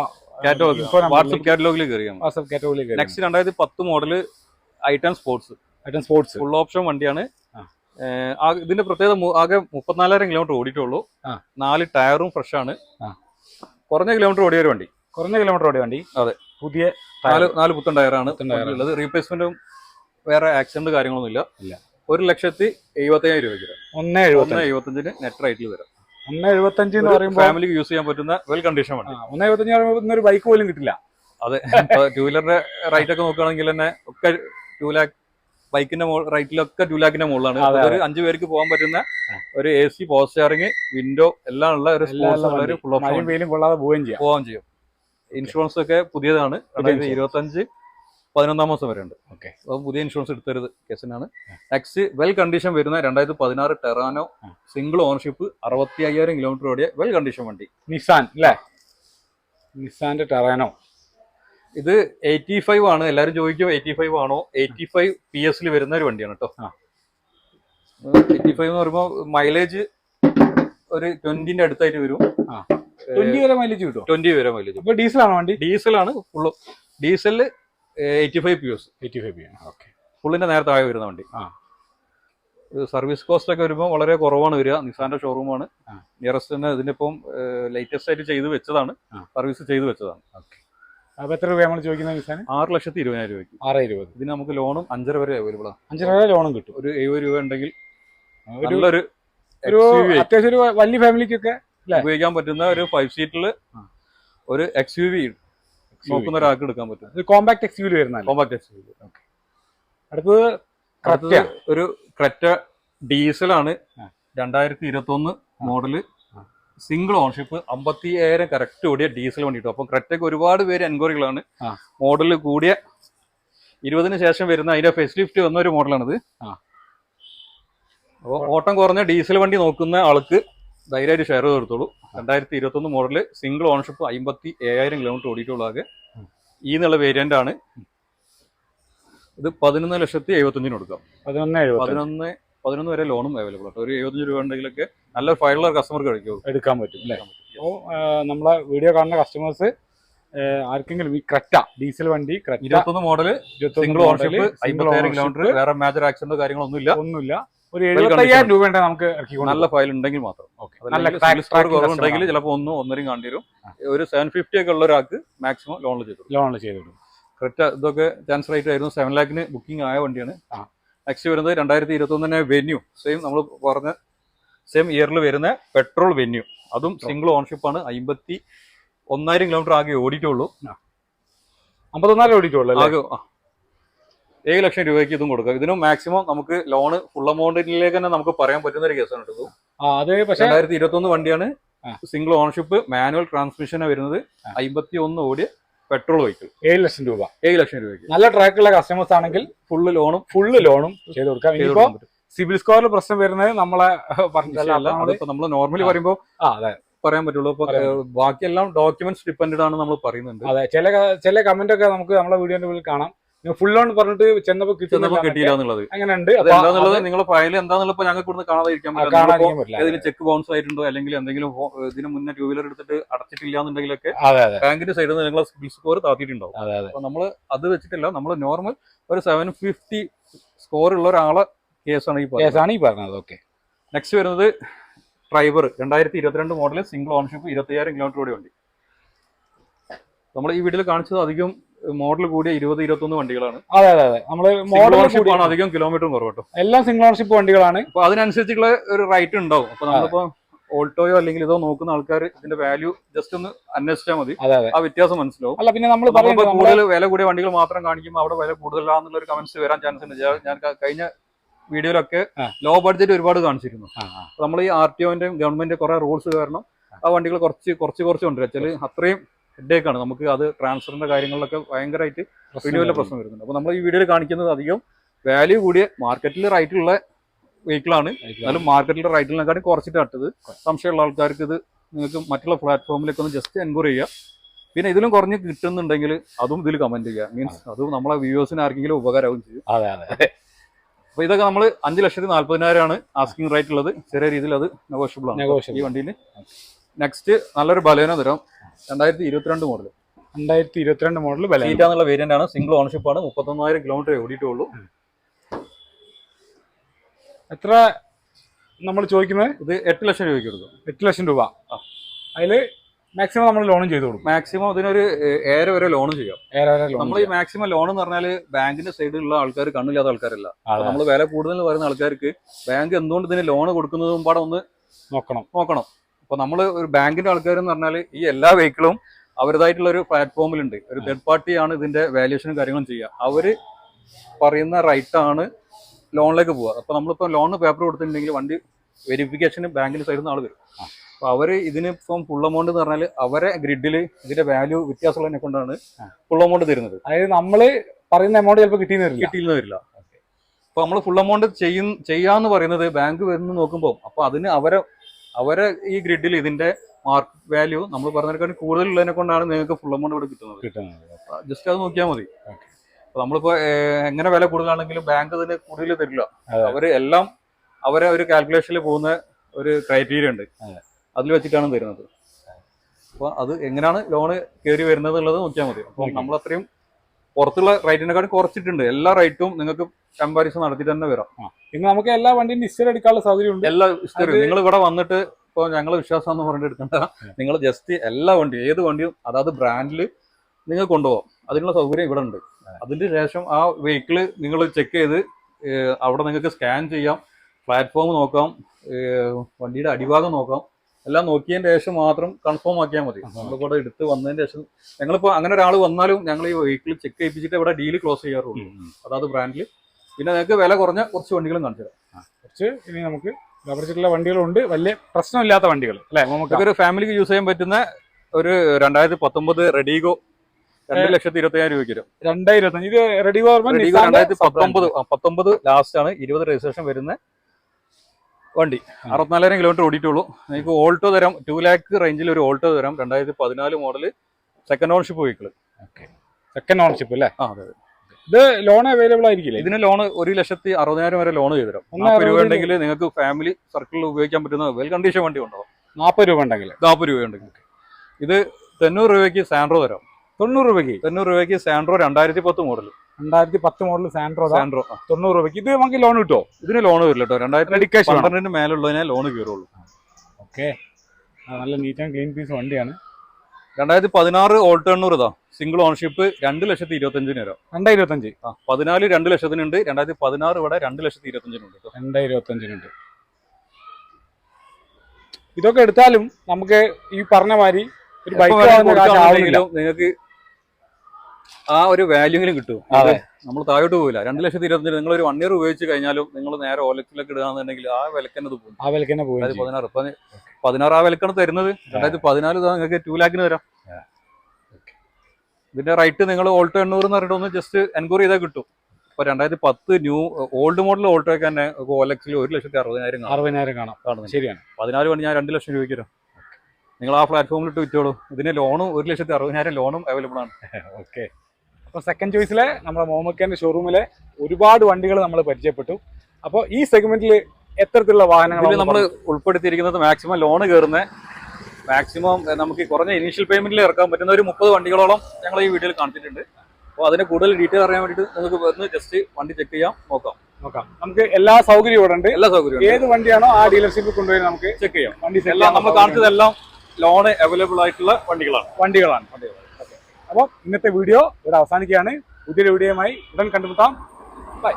വാട്സപ്പ് കാറ്റലോഗിൽ കയറിയാൽ വാട്സപ്പ് നെക്സ്റ്റ് രണ്ടായിരത്തി പത്ത് i ten sports i ten sports full option വണ്ടിയാണ്. ഇതിന്റെ പ്രത്യേകത ആകെ മുപ്പത്തിനാലായിരം കിലോമീറ്റർ ഓടിയിട്ടുള്ളൂ. നാല് ടയറും ഫ്രഷ് ആണ്. കുറഞ്ഞ കിലോമീറ്റർ ഓടിയ ഒരു വണ്ടി. കുറഞ്ഞ കിലോമീറ്റർ ഓടിയ വണ്ടി. അതെ. പുതിയ നാല് നാല് പുത്തൻ ടയറാണ് ഉള്ളത്. റീപ്ലേസ്മെന്റും വേറെ ആക്സിഡന്റ് കാര്യങ്ങളൊന്നും ഇല്ല. ഒരു ലക്ഷത്തി എഴുപത്തയ്യായിരം രൂപ തരാം. ഒന്ന് ഒന്ന് എഴുപത്തഞ്ചിന് നെറ്റ് റേറ്റിൽ വരും. ഒന്ന് എഴുപത്തഞ്ച് എന്ന് പറയുമ്പോൾ ഫാമിലിക്ക് യൂസ് ചെയ്യാൻ പറ്റുന്ന വെൽ കണ്ടീഷൻ വണ്ടി. ഒന്ന് എഴുപത്തഞ്ച് പറയുമ്പോൾ ബൈക്ക് പോലും കിട്ടില്ല. അതെ ടൂ വീലറിന്റെ റൈറ്റ് ഒക്കെ നോക്കുകയാണെങ്കിൽ തന്നെ ഒക്കെ ടൂ ലാക്ക് ബൈക്കിന്റെ റൈറ്റിലൊക്കെ ടൂ ലാക്കിന്റെ മുകളിലാണ്. ഒരു അഞ്ചു പേർക്ക് പോകാൻ പറ്റുന്ന ഒരു എ സി പവർ വിൻഡോ എല്ലാം ഉള്ള ഒരു വെയിലും കൊള്ളാതെ പോവുകയും ചെയ്യാം. പോകാൻ ചെയ്യും. ഇൻഷുറൻസ് ഒക്കെ പുതിയതാണ്. രണ്ടായിരത്തി ഇരുപത്തി അഞ്ച് പതിനൊന്നാം മാസം വരെ ഉണ്ട് ഓക്കെ. അപ്പോൾ പുതിയ ഇൻഷുറൻസ് എടുത്തരുത് കേസിനാണ്. നെക്സ്റ്റ് വെൽ കണ്ടീഷൻ വരുന്ന രണ്ടായിരത്തി പതിനാറ് ടെറാനോ സിംഗിൾ ഓണർഷിപ്പ് അറുപത്തി അയ്യായിരം കിലോമീറ്റർ ഓടിയ വെൽ കണ്ടീഷൻ വണ്ടി. നിസാൻ അല്ലേ നിസാന്റെ ടെറാനോ ഇത് എയ്റ്റി ഫൈവ് ആണ്. എല്ലാവരും ചോദിക്കും എയ്റ്റി ഫൈവ് ആണോ? എയ്റ്റി ഫൈവ് പി എസിൽ വരുന്ന ഒരു വണ്ടിയാണ് കേട്ടോ. എയ്റ്റി ഫൈവ് എന്ന് പറയുമ്പോൾ മൈലേജ് ഒരു ട്വന്റിന്റെ അടുത്തായിട്ട് വരും. ട്വന്റി വരെ മൈലേജ് കിട്ടും ട്വന്റി വരെ മൈലേജ് അപ്പൊ ഡീസലാണോ വണ്ടി? ഡീസലാണ് full ഡീസലിൽ eighty five P S eighty five okay ഫുള്ളിന്റെ നേരത്തെ ആയി വരുന്ന വണ്ടി. ആ. സർവീസ് കോസ്റ്റ് ഒക്കെ വരുമ്പോൾ വളരെ കുറവാണ് വരിക. നിസാന്റെ ഷോറൂമാണ്. നിയറസ്റ്റ് തന്നെ ഇതിനിപ്പം ലേറ്റസ്റ്റ് ആയിട്ട് ചെയ്ത് വെച്ചതാണ്. സർവീസ് ചെയ്ത് വെച്ചതാണ്. അപ്പൊ എത്ര രൂപ നമ്മൾ ചോദിക്കുന്നത് നിസാൻ ആറ് ലക്ഷത്തി ഇരുപതിനായിരം രൂപയ്ക്ക്. ആറ് ഇരുപത്. ഇതിന് നമുക്ക് ലോണും അഞ്ചര വരെ അവൈലബിൾ ആണ്. അഞ്ചര വരെ ലോണും കിട്ടും. ഒരു എഴുപത് രൂപ ഉണ്ടെങ്കിൽ ഒരു നല്ലൊരു ഒരു XUV അത്യാവശ്യം ഒരു വലിയ ഫാമിലിക്കൊക്കെ ഉപയോഗിക്കാൻ പറ്റുന്ന ഒരു ഫൈവ് സീറ്റിൽ ഒരു എക്സ് യു വി നോക്കുന്ന ഒരാൾക്ക് എടുക്കാൻ പറ്റും. കോമ്പാക്ട് എക്സ് വരുന്ന കോമ്പാക്ട് എക്സ് യു അടുത്തത് ക്രറ്റ. ഒരു ക്രെറ്റ ഡീസലാണ് ആണ് രണ്ടായിരത്തി ഇരുപത്തി ഒന്ന് മോഡൽ. സിംഗിൾ ഓൺഷിപ്പ് അമ്പത്തി ഏഴായിരം കറക്റ്റ് ഓടിയ ഡീസൽ വണ്ടി കിട്ടും അപ്പോൾ ക്രെറ്റയ്ക്ക് ഒരുപാട് പേര് എൻക്വയറികളാണ്. മോഡൽ കൂടിയ ഇരുപതിന് ശേഷം വരുന്ന അതിന്റെ ഫെസിലിഫ്റ്റ് വന്ന ഒരു മോഡലാണിത്. അപ്പോൾ ഓട്ടം കുറഞ്ഞ ഡീസൽ വണ്ടി നോക്കുന്ന ആൾക്ക് ധൈര്യമായിട്ട് ഷെയർ തീർത്തോളൂ. രണ്ടായിരത്തി ഇരുപത്തൊന്ന് മോഡൽ സിംഗിൾ ഓണർഷിപ്പ് അമ്പത്തി ഏഴായിരം കിലോമീറ്റർ ഓടിയിട്ടുള്ള ആകെ ഈ എന്നുള്ള വേരിയന്റ് ആണ്. ഇത് പതിനൊന്ന് ലക്ഷത്തി എഴുപത്തഞ്ചിന് കൊടുക്കാം. പതിനൊന്ന് പതിനൊന്ന് പതിനൊന്ന് വരെ ലോണും അവൈലബിൾ ആണ് ഒരു എഴുപത്തഞ്ച് രൂപ ഉണ്ടെങ്കിലൊക്കെ നല്ല ഫയലുള്ള കസ്റ്റമർക്ക് കഴിക്കും എടുക്കാൻ പറ്റും അല്ലേ? അപ്പോൾ നമ്മളെ വീഡിയോ കാണുന്ന കസ്റ്റമേഴ്സ് ആർക്കെങ്കിലും ഈ ക്രെറ്റ ഡീസൽ വണ്ടി ഇരുപത്തൊന്ന് model single ownership ownership, kilometre വേറെ മേജർ ആക്സിഡന്റോ കാര്യങ്ങളൊന്നുമില്ല ഒന്നുമില്ല. ഒരു എഴുപത്തയ്യായിരം രൂപ ഉണ്ട് നമുക്ക് നല്ല ഫയൽ ഉണ്ടെങ്കിൽ മാത്രം. നല്ല സ്കോർ കുറവുണ്ടെങ്കിൽ ചിലപ്പോൾ ഒന്നും ഒന്നരയും കാണ്ടി വരും ഒരു സെവൻ ഫിഫ്റ്റി ഒക്കെ ഉള്ള ഒരാൾക്ക് മാക്സിമം ലോണിൽ ചെയ്തു ലോൺ ചെയ്തു കറക്റ്റ് ഇതൊക്കെ ചാൻസ് റേറ്റ് ആയിരുന്നു. സെവൻ ലാഖിന് ബുക്കിംഗ് ആയ വണ്ടിയാണ്. നെക്സ്റ്റ് വരുന്നത് രണ്ടായിരത്തി ഇരുപത്തി ഒന്നിന് വെന്യൂ സെയിം നമ്മൾ പറഞ്ഞ സെയിം ഇയറിൽ വരുന്ന പെട്രോൾ വെന്യൂ അതും സിംഗിൾ ഓൺഷിപ്പ് ആണ്. അമ്പത്തി ഒന്നായിരം കിലോമീറ്റർ ആകെ ഓടിയിട്ടുള്ളൂ. അമ്പത്തൊന്നായിരം ഓടിയിട്ടുള്ളൂ ആകെ. ഏഴ് ലക്ഷം രൂപയ്ക്ക് ഇതും കൊടുക്കാം. ഇതിനും മാക്സിമം നമുക്ക് ലോണ് ഫുൾ എമൗണ്ടിലേക്ക് തന്നെ നമുക്ക് പറയാൻ പറ്റുന്ന ഒരു കേസാണ് ഇത്. ആ അത് പക്ഷേ രണ്ടായിരത്തി ഇരുപത്തി ഒന്ന് വണ്ടിയാണ് സിംഗിൾ ഓണർഷിപ്പ് മാനുവൽ ട്രാൻസ്മിഷനാണ് വരുന്നത്. അമ്പത്തി ഒന്ന് ഓടിയ പെട്രോൾ വെഹിക്കിൾ ഏഴ് ലക്ഷം രൂപ. ഏഴ് ലക്ഷം രൂപയ്ക്ക്. നല്ല ട്രാക്കുള്ള കസ്റ്റമേഴ്സ് ആണെങ്കിൽ ഫുള്ള് ലോണും ഫുള്ള് ലോണും ചെയ്ത് കൊടുക്കാം. ഇനിയിപ്പോ പറ്റും. സ്കോറിൽ പ്രശ്നം വരുന്നത് നമ്മളെ അതിപ്പോ നമ്മൾ നോർമലി പറയുമ്പോൾ പറയാൻ പറ്റുള്ളൂ. ബാക്കിയെല്ലാം ഡോക്യുമെന്റ്സ് ഡിപ്പെൻഡ് ആണ് നമ്മൾ പറയുന്നുണ്ട്. അതെ ചില ചില കമന്റ് ഒക്കെ നമുക്ക് നമ്മുടെ വീഡിയോന്റെ ഉള്ളിൽ കാണാം. ഫുൾ ഓൺ പറഞ്ഞിട്ട് ചെന്നപ്പോ ചെന്നപ്പോ കിട്ടിയില്ല എന്നുള്ളത്. അങ്ങനെ ഉണ്ട് അത് എന്താന്നുള്ളത് നിങ്ങളെ ഫയൽ എന്താന്നുള്ളത് ഞങ്ങൾക്ക് ഇവിടുന്ന് കാണാതിരിക്കാൻ പറ്റില്ല. ഏതെങ്കിലും ചെക്ക് ബൗൺസ് ആയിട്ടുണ്ടോ? അല്ലെങ്കിൽ എന്തെങ്കിലും ഇതിന് മുന്നേ ടൂ വീലർ എടുത്തിട്ട് അടച്ചിട്ടില്ല എന്നുണ്ടെങ്കിലൊക്കെ ബാങ്കിന്റെ സൈഡിൽ നിന്ന് നിങ്ങളെ സിബിൽ സ്കോർ താത്തിയിട്ടുണ്ടാവും. അപ്പൊ നമ്മൾ അത് വെച്ചിട്ടില്ല നമ്മൾ നോർമൽ ഒരു സെവൻ ഫിഫ്റ്റി സ്കോർ ഉള്ള ഒരാളെ കേസാണ് ഈ കേസാണ് ഈ പറഞ്ഞത് ഓക്കെ നെക്സ്റ്റ് വരുന്നത് ഡ്രൈവർ രണ്ടായിരത്തി ഇരുപത്തിരണ്ട് മോഡൽ സിംഗിൾ ഓൺഷിപ്പ് ഇരുപത്തിയായിരം കിലോമീറ്റർ കൂടി വണ്ടി. നമ്മൾ ഈ വീട്ടിൽ കാണിച്ചത് അധികം മോഡൽ കൂടിയ ഇരുപത് ഇരുപത്തൊന്ന് വണ്ടികളാണ്. അതെ അതെ അതെ. നമ്മൾ മോഡൽ കൂടിയാണ് അധികം കിലോമീറ്ററും കുറവട്ടോ എല്ലാം സിംഗിൾ ഓണർഷിപ്പ് വണ്ടികളാണ്. അപ്പൊ അതിനനുസരിച്ചുള്ള ഒരു റൈറ്റ് ഉണ്ടാവും. അപ്പൊ നമ്മളിപ്പോ ഓൾട്ടോയോ അല്ലെങ്കിൽ ഇതോ നോക്കുന്ന ആൾക്കാർ ഇതിന്റെ വാല്യൂ ജസ്റ്റ് ഒന്ന് അന്വേഷിച്ചാൽ മതി. അതെ അതെ. ആ വ്യത്യാസം മനസ്സിലാവും. അല്ല പിന്നെ നമ്മൾ കൂടുതൽ വില കൂടിയ വണ്ടികൾ മാത്രം കാണിക്കുമ്പോൾ അവിടെ വില കൂടുതലാന്നുള്ള ഒരു കമന്റ്സ് വരാൻ ചാൻസ് ഉണ്ട്. ഞാൻ- കഴിഞ്ഞ വീഡിയോയിലൊക്കെ ലോ ബഡ്ജറ്റ് ഒരുപാട് കാണിച്ചിരുന്നു. നമ്മൾ ഈ ആർ ടി ഒന്റെയും ഗവൺമെന്റ് കുറെ റൂൾസ് കാരണം ആ വണ്ടികൾ കുറച്ച് കുറച്ച് കുറച്ച് കൊണ്ടുവരും. വെച്ചാൽ അത്രയും ഹെഡേക്ക് ആണ്. നമുക്ക് അത് ട്രാൻസ്ഫറിന്റെ കാര്യങ്ങളിലൊക്കെ ഭയങ്കരമായിട്ട് വലിയ വലിയ പ്രശ്നം വരുന്നുണ്ട്. അപ്പോൾ നമ്മൾ ഈ വീഡിയോയിൽ കാണിക്കുന്നത് അധികം വാല്യൂ കൂടിയ മാർക്കറ്റിൽ റൈറ്റ് ഉള്ള വെഹിക്കിളാണ് എന്നാലും മാർക്കറ്റിലെ റൈറ്റിനെക്കാട്ടി കുറച്ചിട്ട് ഇട്ടത് സംശയമുള്ള ആൾക്കാർക്ക് ഇത് നിങ്ങൾക്ക് മറ്റുള്ള പ്ലാറ്റ്ഫോമിലേക്ക് ഒന്ന് ജസ്റ്റ് എൻക്വയറി ചെയ്യുക. പിന്നെ ഇതിലും കുറഞ്ഞ് കിട്ടുന്നുണ്ടെങ്കിൽ അതും ഇതിൽ കമന്റ് ചെയ്യുക. മീൻസ് അതും. നമ്മളെ വ്യൂവേഴ്സിന് ആർക്കെങ്കിലും ഉപകാരവും ചെയ്യും. അതെ അതെ. അപ്പൊ ഇതൊക്കെ നമ്മൾ അഞ്ച് ലക്ഷത്തി നാല്പതിനായിരമാണ് ആസ്കിംഗ് റേറ്റ് ഉള്ളത്. ചെറിയ രീതിയിൽ അത് നെഗോഷ്യബിൾ ആണ്. ഈ വണ്ടിയിൽ നെക്സ്റ്റ് നല്ലൊരു ബലേന തരാം. രണ്ടായിരത്തി ഇരുപത്തിരണ്ട് മോഡൽ രണ്ടായിരത്തി ഇരുപത്തിരണ്ട് മോഡൽ വില സീറ്റ എന്നുള്ള വേരിയന്റ് ആണ്. സിംഗിൾ ഓണർഷിപ്പ് ആണ്. മുപ്പത്തൊന്നായിരം കിലോമീറ്റർ ഓടിയിട്ടുള്ളൂ. എത്ര നമ്മൾ ചോദിക്കുന്നത്? ഇത് എട്ട് ലക്ഷം രൂപയ്ക്ക് കൊടുക്കും. എട്ട് ലക്ഷം രൂപ. അതിൽ മാക്സിമം നമ്മൾ ലോണും ചെയ്ത് കൊടുക്കും. മാക്സിമം അതിനൊരു ഏറെ വരെ ലോൺ ചെയ്യാം. ഏറെ വരെ ലോൺ നമ്മൾ ഈ മാക്സിമം ലോൺ എന്ന് പറഞ്ഞാൽ ബാങ്കിന്റെ സൈഡിലുള്ള ആൾക്കാർ കണ്ണില്ലാത്ത ആൾക്കാരല്ല. നമ്മൾ വില കൂടുതൽ പറയുന്ന ആൾക്കാർക്ക് ബാങ്ക് എന്തുകൊണ്ട് ഇതിന് ലോൺ കൊടുക്കുന്നതും പാടെ ഒന്ന് നോക്കണം. നോക്കണം. അപ്പൊ നമ്മൾ ഒരു ബാങ്കിന്റെ ആൾക്കാർ എന്ന് പറഞ്ഞാൽ ഈ എല്ലാ വെഹിക്കിളും അവരുടേതായിട്ടുള്ള ഒരു പ്ലാറ്റ്ഫോമിലുണ്ട്. ഒരു തേർഡ് പാർട്ടിയാണ് ഇതിന്റെ വാല്യുവേഷനും കാര്യങ്ങളും ചെയ്യുക. അവർ പറയുന്ന റൈറ്റ് ആണ് ലോണിലേക്ക് പോവുക. അപ്പൊ നമ്മളിപ്പോ ലോണിന് പേപ്പർ കൊടുത്തിട്ടുണ്ടെങ്കിൽ വണ്ടി വെരിഫിക്കേഷന് ബാങ്കിന്റെ സൈഡിൽ നിന്ന് ആൾ വരും. അപ്പോൾ അവർ ഇതിന് ഇപ്പം ഫുൾ എമൗണ്ട് എന്ന് പറഞ്ഞാൽ അവരെ ഗ്രിഡിൽ ഇതിന്റെ വാല്യൂ വ്യത്യാസമുള്ളതിനെ കൊണ്ടാണ് ഫുൾ എമൗണ്ട് തരുന്നത്. അതായത് നമ്മൾ പറയുന്ന എമൗണ്ട് ചിലപ്പോൾ കിട്ടിയെന്ന് വരില്ല. വരില്ല. അപ്പൊ നമ്മൾ ഫുൾ എമൗണ്ട് ചെയ്യും ചെയ്യാന്ന് പറയുന്നത് ബാങ്ക് വരുന്ന നോക്കുമ്പോൾ അപ്പോൾ അതിന് അവരെ അവരെ ഈ ഗ്രിഡിൽ ഇതിന്റെ മാർക്ക് വാല്യൂ നമ്മൾ പറഞ്ഞതിനെക്കാളും കൂടുതൽ ഉള്ളതിനെ കൊണ്ടാണ് നിങ്ങൾക്ക് ഫുൾ എമൗണ്ട് ഇവിടെ കിട്ടുന്നത്. കിട്ടുന്നത്. ജസ്റ്റ് അത് നോക്കിയാൽ മതി. നമ്മളിപ്പോ എങ്ങനെ വില കൂടുതലാണെങ്കിലും ബാങ്ക് അതിന് കൂടുതൽ തരില്ല. അവർ എല്ലാം അവരെ ഒരു കാൽക്കുലേഷനിൽ പോകുന്ന ഒരു ക്രൈറ്റീരിയ ഉണ്ട്. അതിൽ വെച്ചിട്ടാണ് തരുന്നത്. അപ്പൊ അത് എങ്ങനെയാണ് ലോണ് കയറി വരുന്നത് എന്നുള്ളത് നോക്കിയാൽ മതി. അപ്പൊ നമ്മളത്രയും നമ്മൾ അത്രയും പുറത്തുള്ള റേറ്റിനെക്കാളും കുറച്ചിട്ടുണ്ട്. എല്ലാ റേറ്റും നിങ്ങൾക്ക് കമ്പാരിസൺ നടത്തിയിട്ട് തന്നെ വരാം. പിന്നെ നമുക്ക് എല്ലാ വണ്ടിയും ഹിസ്റ്ററി എടുക്കാനുള്ള സൗകര്യം ഉണ്ട് എല്ലാ ഹിസ്റ്ററി നിങ്ങൾ ഇവിടെ വന്നിട്ട് ഇപ്പൊ ഞങ്ങളെ വിശ്വാസം എന്ന് പറഞ്ഞിട്ട് എടുക്കണ്ട. നിങ്ങൾ ജസ്റ്റ് എല്ലാ വണ്ടിയും ഏത് വണ്ടിയും അതാത് ബ്രാൻഡിൽ നിങ്ങൾ കൊണ്ടുപോകാം അതിനുള്ള സൗകര്യം ഇവിടെ ഉണ്ട്. അതിന് ശേഷം ആ വെഹിക്കിൾ നിങ്ങൾ ചെക്ക് ചെയ്ത് അവിടെ നിങ്ങൾക്ക് സ്കാൻ ചെയ്യാം. പ്ലാറ്റ്ഫോം നോക്കാം. വണ്ടിയുടെ അടിഭാഗം നോക്കാം. എല്ലാം നോക്കിയതിന് ശേഷം മാത്രം കൺഫേം ആക്കിയാൽ മതി. നമ്മളിവിടെ എടുത്ത് വന്നതിന് ശേഷം ഞങ്ങളിപ്പോ അങ്ങനെ ഒരാൾ വന്നാലും ഞങ്ങൾ ഈ വെഹിക്കിൾ ചെക്ക് ചെയ്യിപ്പിച്ചിട്ട് ഇവിടെ ഡീൽ ക്ലോസ് ചെയ്യാറുള്ളൂ. അതാത് ബ്രാൻഡിൽ പിന്നെ നിങ്ങൾക്ക് വില കുറഞ്ഞ കുറച്ച് വണ്ടികളും കാണിച്ചു തരാം. കുറച്ച് ഇനി നമുക്ക് ലബർച്ചിട്ടുള്ള വണ്ടികളുണ്ട്. വലിയ പ്രശ്നമില്ലാത്ത വണ്ടികൾ അല്ലെ? നമുക്ക് ഒരു ഫാമിലിക്ക് യൂസ് ചെയ്യാൻ പറ്റുന്ന ഒരു രണ്ടായിരത്തി പത്തൊമ്പത് റെഡിഗോ രണ്ട് ലക്ഷത്തി ഇരുപത്തി അയ്യായിരം രൂപയ്ക്ക് വരും. രണ്ടായിരത്തി ഇത് റെഡി റെഡിഗോ രണ്ടായിരത്തി പത്തൊമ്പത്. പത്തൊമ്പത് ലാസ്റ്റ് ആണ് ഇരുപത് രജിസ്ട്രേഷൻ വരുന്ന വണ്ടി. അറുപത്തിനാലായിരം കിലോമീറ്റർ ഓടിയിട്ടുള്ളൂ. നിങ്ങൾക്ക് ഓൾട്ടോ തരാം. ടു ലാക്ക് റേഞ്ചിൽ ഒരു ഓൾട്ടോ തരാം. രണ്ടായിരത്തി പതിനാല് model second ownership vehicle second ownership അല്ലേ? ആ അതെ ഇത് ലോൺ അവൈലബിൾ ആയിരിക്കില്ല? ഇതിന് ലോൺ ഒരു ലക്ഷത്തി അറുപതിനായിരം വരെ ലോൺ ചെയ്തു തരാം നാൽപ്പത് രൂപ ഉണ്ടെങ്കിൽ നിങ്ങൾക്ക് ഫാമിലി സർക്കിളിൽ ഉപയോഗിക്കാൻ പറ്റുന്ന വെൽ കണ്ടീഷൻ വണ്ടി ഉണ്ടോ നാൽപ്പത് രൂപ ഉണ്ടെങ്കിൽ. നാൽപ്പത് രൂപ ഉണ്ടെങ്കിൽ. ഇത് തൊണ്ണൂറ് രൂപയ്ക്ക് സാൻഡ്രോ തരാം. തൊണ്ണൂറ് രൂപയ്ക്ക്? തൊണ്ണൂറ് രൂപയ്ക്ക് സാൻഡ്രോ രണ്ടായിരത്തി പത്ത് മോഡൽ രണ്ടായിരത്തി പത്ത് മോഡൽ സാൻഡ്രോ സാൻഡ്രോ. തൊണ്ണൂറ് രൂപയ്ക്ക്. ഇത് നമുക്ക് ലോൺ കിട്ടുമോ ഇതിന് ലോൺ വരില്ല കേട്ടോ രണ്ടായിരത്തി പന്ത്രണ്ടിന് മേലുള്ളതിനെ ലോൺ കയറുള്ളൂ ഓക്കെ നല്ല നീറ്റ് ആൻഡ് ക്ലീൻ പീസ് വണ്ടിയാണ്. രണ്ടായിരത്തി പതിനാറ് ഓൾട്ടേണൂർ ഇതാ. സിംഗിൾ ഓണർഷിപ്പ് രണ്ട് ലക്ഷത്തി ഇരുപത്തഞ്ചിന് വരാം. രണ്ടായിരത്തി ഇരുപത്തഞ്ച് ആ പതിനാല് രണ്ട് ലക്ഷത്തിനുണ്ട്. രണ്ടായിരത്തി പതിനാറ് ഇവിടെ രണ്ട് ലക്ഷത്തി ഇരുപത്തഞ്ചിനുണ്ട് കേട്ടോ ഇരുപത്തഞ്ചിനുണ്ട് ഇതൊക്കെ എടുത്താലും നമുക്ക് ഈ പറഞ്ഞ മാതിരി ഒരു ബൈക്ക് നിങ്ങൾക്ക് ആ ഒരു വാല്യൂവിലും കിട്ടും. അതെ. നമ്മൾ താഴോട്ട് പോകില്ല രണ്ട് ലക്ഷത്തി ഇരുപത്തി നിങ്ങൾ ഒരു വൺ ഇയർ ഉപയോഗിച്ച് കഴിഞ്ഞാലും നിങ്ങൾ നേരെ ഓലക്കിലൊക്കെ ഇടുകയാണെന്നുണ്ടെങ്കിൽ ആ വിലക്കന്നെ ഇത് പോകും. ആ വിലക്കന്നെ പോകും അതായത് പതിനാറ് ഇപ്പൊ പതിനാറ് ആ വിലക്കാണ് തരുന്നത്. രണ്ടായിരത്തി പതിനാല് നിങ്ങൾക്ക് ടു ലാക്കിന് തരാം. ഇതിന്റെ റൈറ്റ് നിങ്ങൾ ഓൾട്ടോ എണ്ണൂറ് എന്ന് പറഞ്ഞിട്ട് ഒന്ന് ജസ്റ്റ് എൻക്വയറി ചെയ്താൽ കിട്ടും. ഇപ്പൊ രണ്ടായിരത്തി പത്ത് ന്യൂ ഓൾഡ് മോഡൽ ഓൾട്ടോ ഒക്കെ തന്നെ ഓലക്സിൽ ഒരു ലക്ഷത്തി അറുപതിനായിരം അറുപതിനായിരം കാണാം. ശരിയാണ്. പതിനാല് മണി ഞാൻ രണ്ട് ലക്ഷം രൂപയ്ക്ക് തരാം. നിങ്ങൾ ആ പ്ലാറ്റ്ഫോമിൽ ഇട്ട് വിറ്റോളൂ. ഇതിന് ലോണും ഒരു ലക്ഷത്തി അറുപതിനായിരം ലോണും അവൈലബിൾ ആണ്. ഓക്കെ അപ്പോൾ സെക്കൻഡ് ചോയ്സിലെ നമ്മുടെ മോമക്കേന്റെ ഷോറൂമിലെ ഒരുപാട് വണ്ടികൾ നമ്മൾ പരിചയപ്പെട്ടു. അപ്പോൾ ഈ സെഗ്മെന്റിൽ എത്തരത്തിലുള്ള വാഹനങ്ങൾ നമ്മൾ ഉൾപ്പെടുത്തിയിരിക്കുന്നത് മാക്സിമം ലോൺ കയറുന്ന മാക്സിമം നമുക്ക് കുറഞ്ഞ ഇനീഷ്യൽ പേയ്മെന്റിൽ ഇറക്കാൻ പറ്റുന്ന ഒരു മുപ്പത് വണ്ടികളോളം ഞങ്ങൾ ഈ വീഡിയോയിൽ കാണിച്ചിട്ടുണ്ട്. അപ്പോൾ അതിന് കൂടുതൽ ഡീറ്റെയിൽ അറിയാൻ വേണ്ടിയിട്ട് നമുക്ക് വന്ന് ജസ്റ്റ് വണ്ടി ചെക്ക് ചെയ്യാം നോക്കാം. നോക്കാം. നമുക്ക് എല്ലാ സൗകര്യവും ഇവിടെ ഉണ്ട്. എല്ലാ സൗകര്യവും ഏത് വണ്ടിയാണോ ആ ഡീലർഷിപ്പിൽ കൊണ്ടുപോയി നമുക്ക് ചെക്ക് ചെയ്യാം. വണ്ടി എല്ലാം നമ്മൾ കാണിച്ചതെല്ലാം ലോൺ അവൈലബിൾ ആയിട്ടുള്ള വണ്ടികളാണ്. വണ്ടികളാണ്. അപ്പോൾ ഇന്നത്തെ വീഡിയോ ഇവിടെ അവസാനിക്കുകയാണ്. പുതിയൊരു വീഡിയോയുമായി ഉടൻ കണ്ടുമുട്ടാം. ബൈ.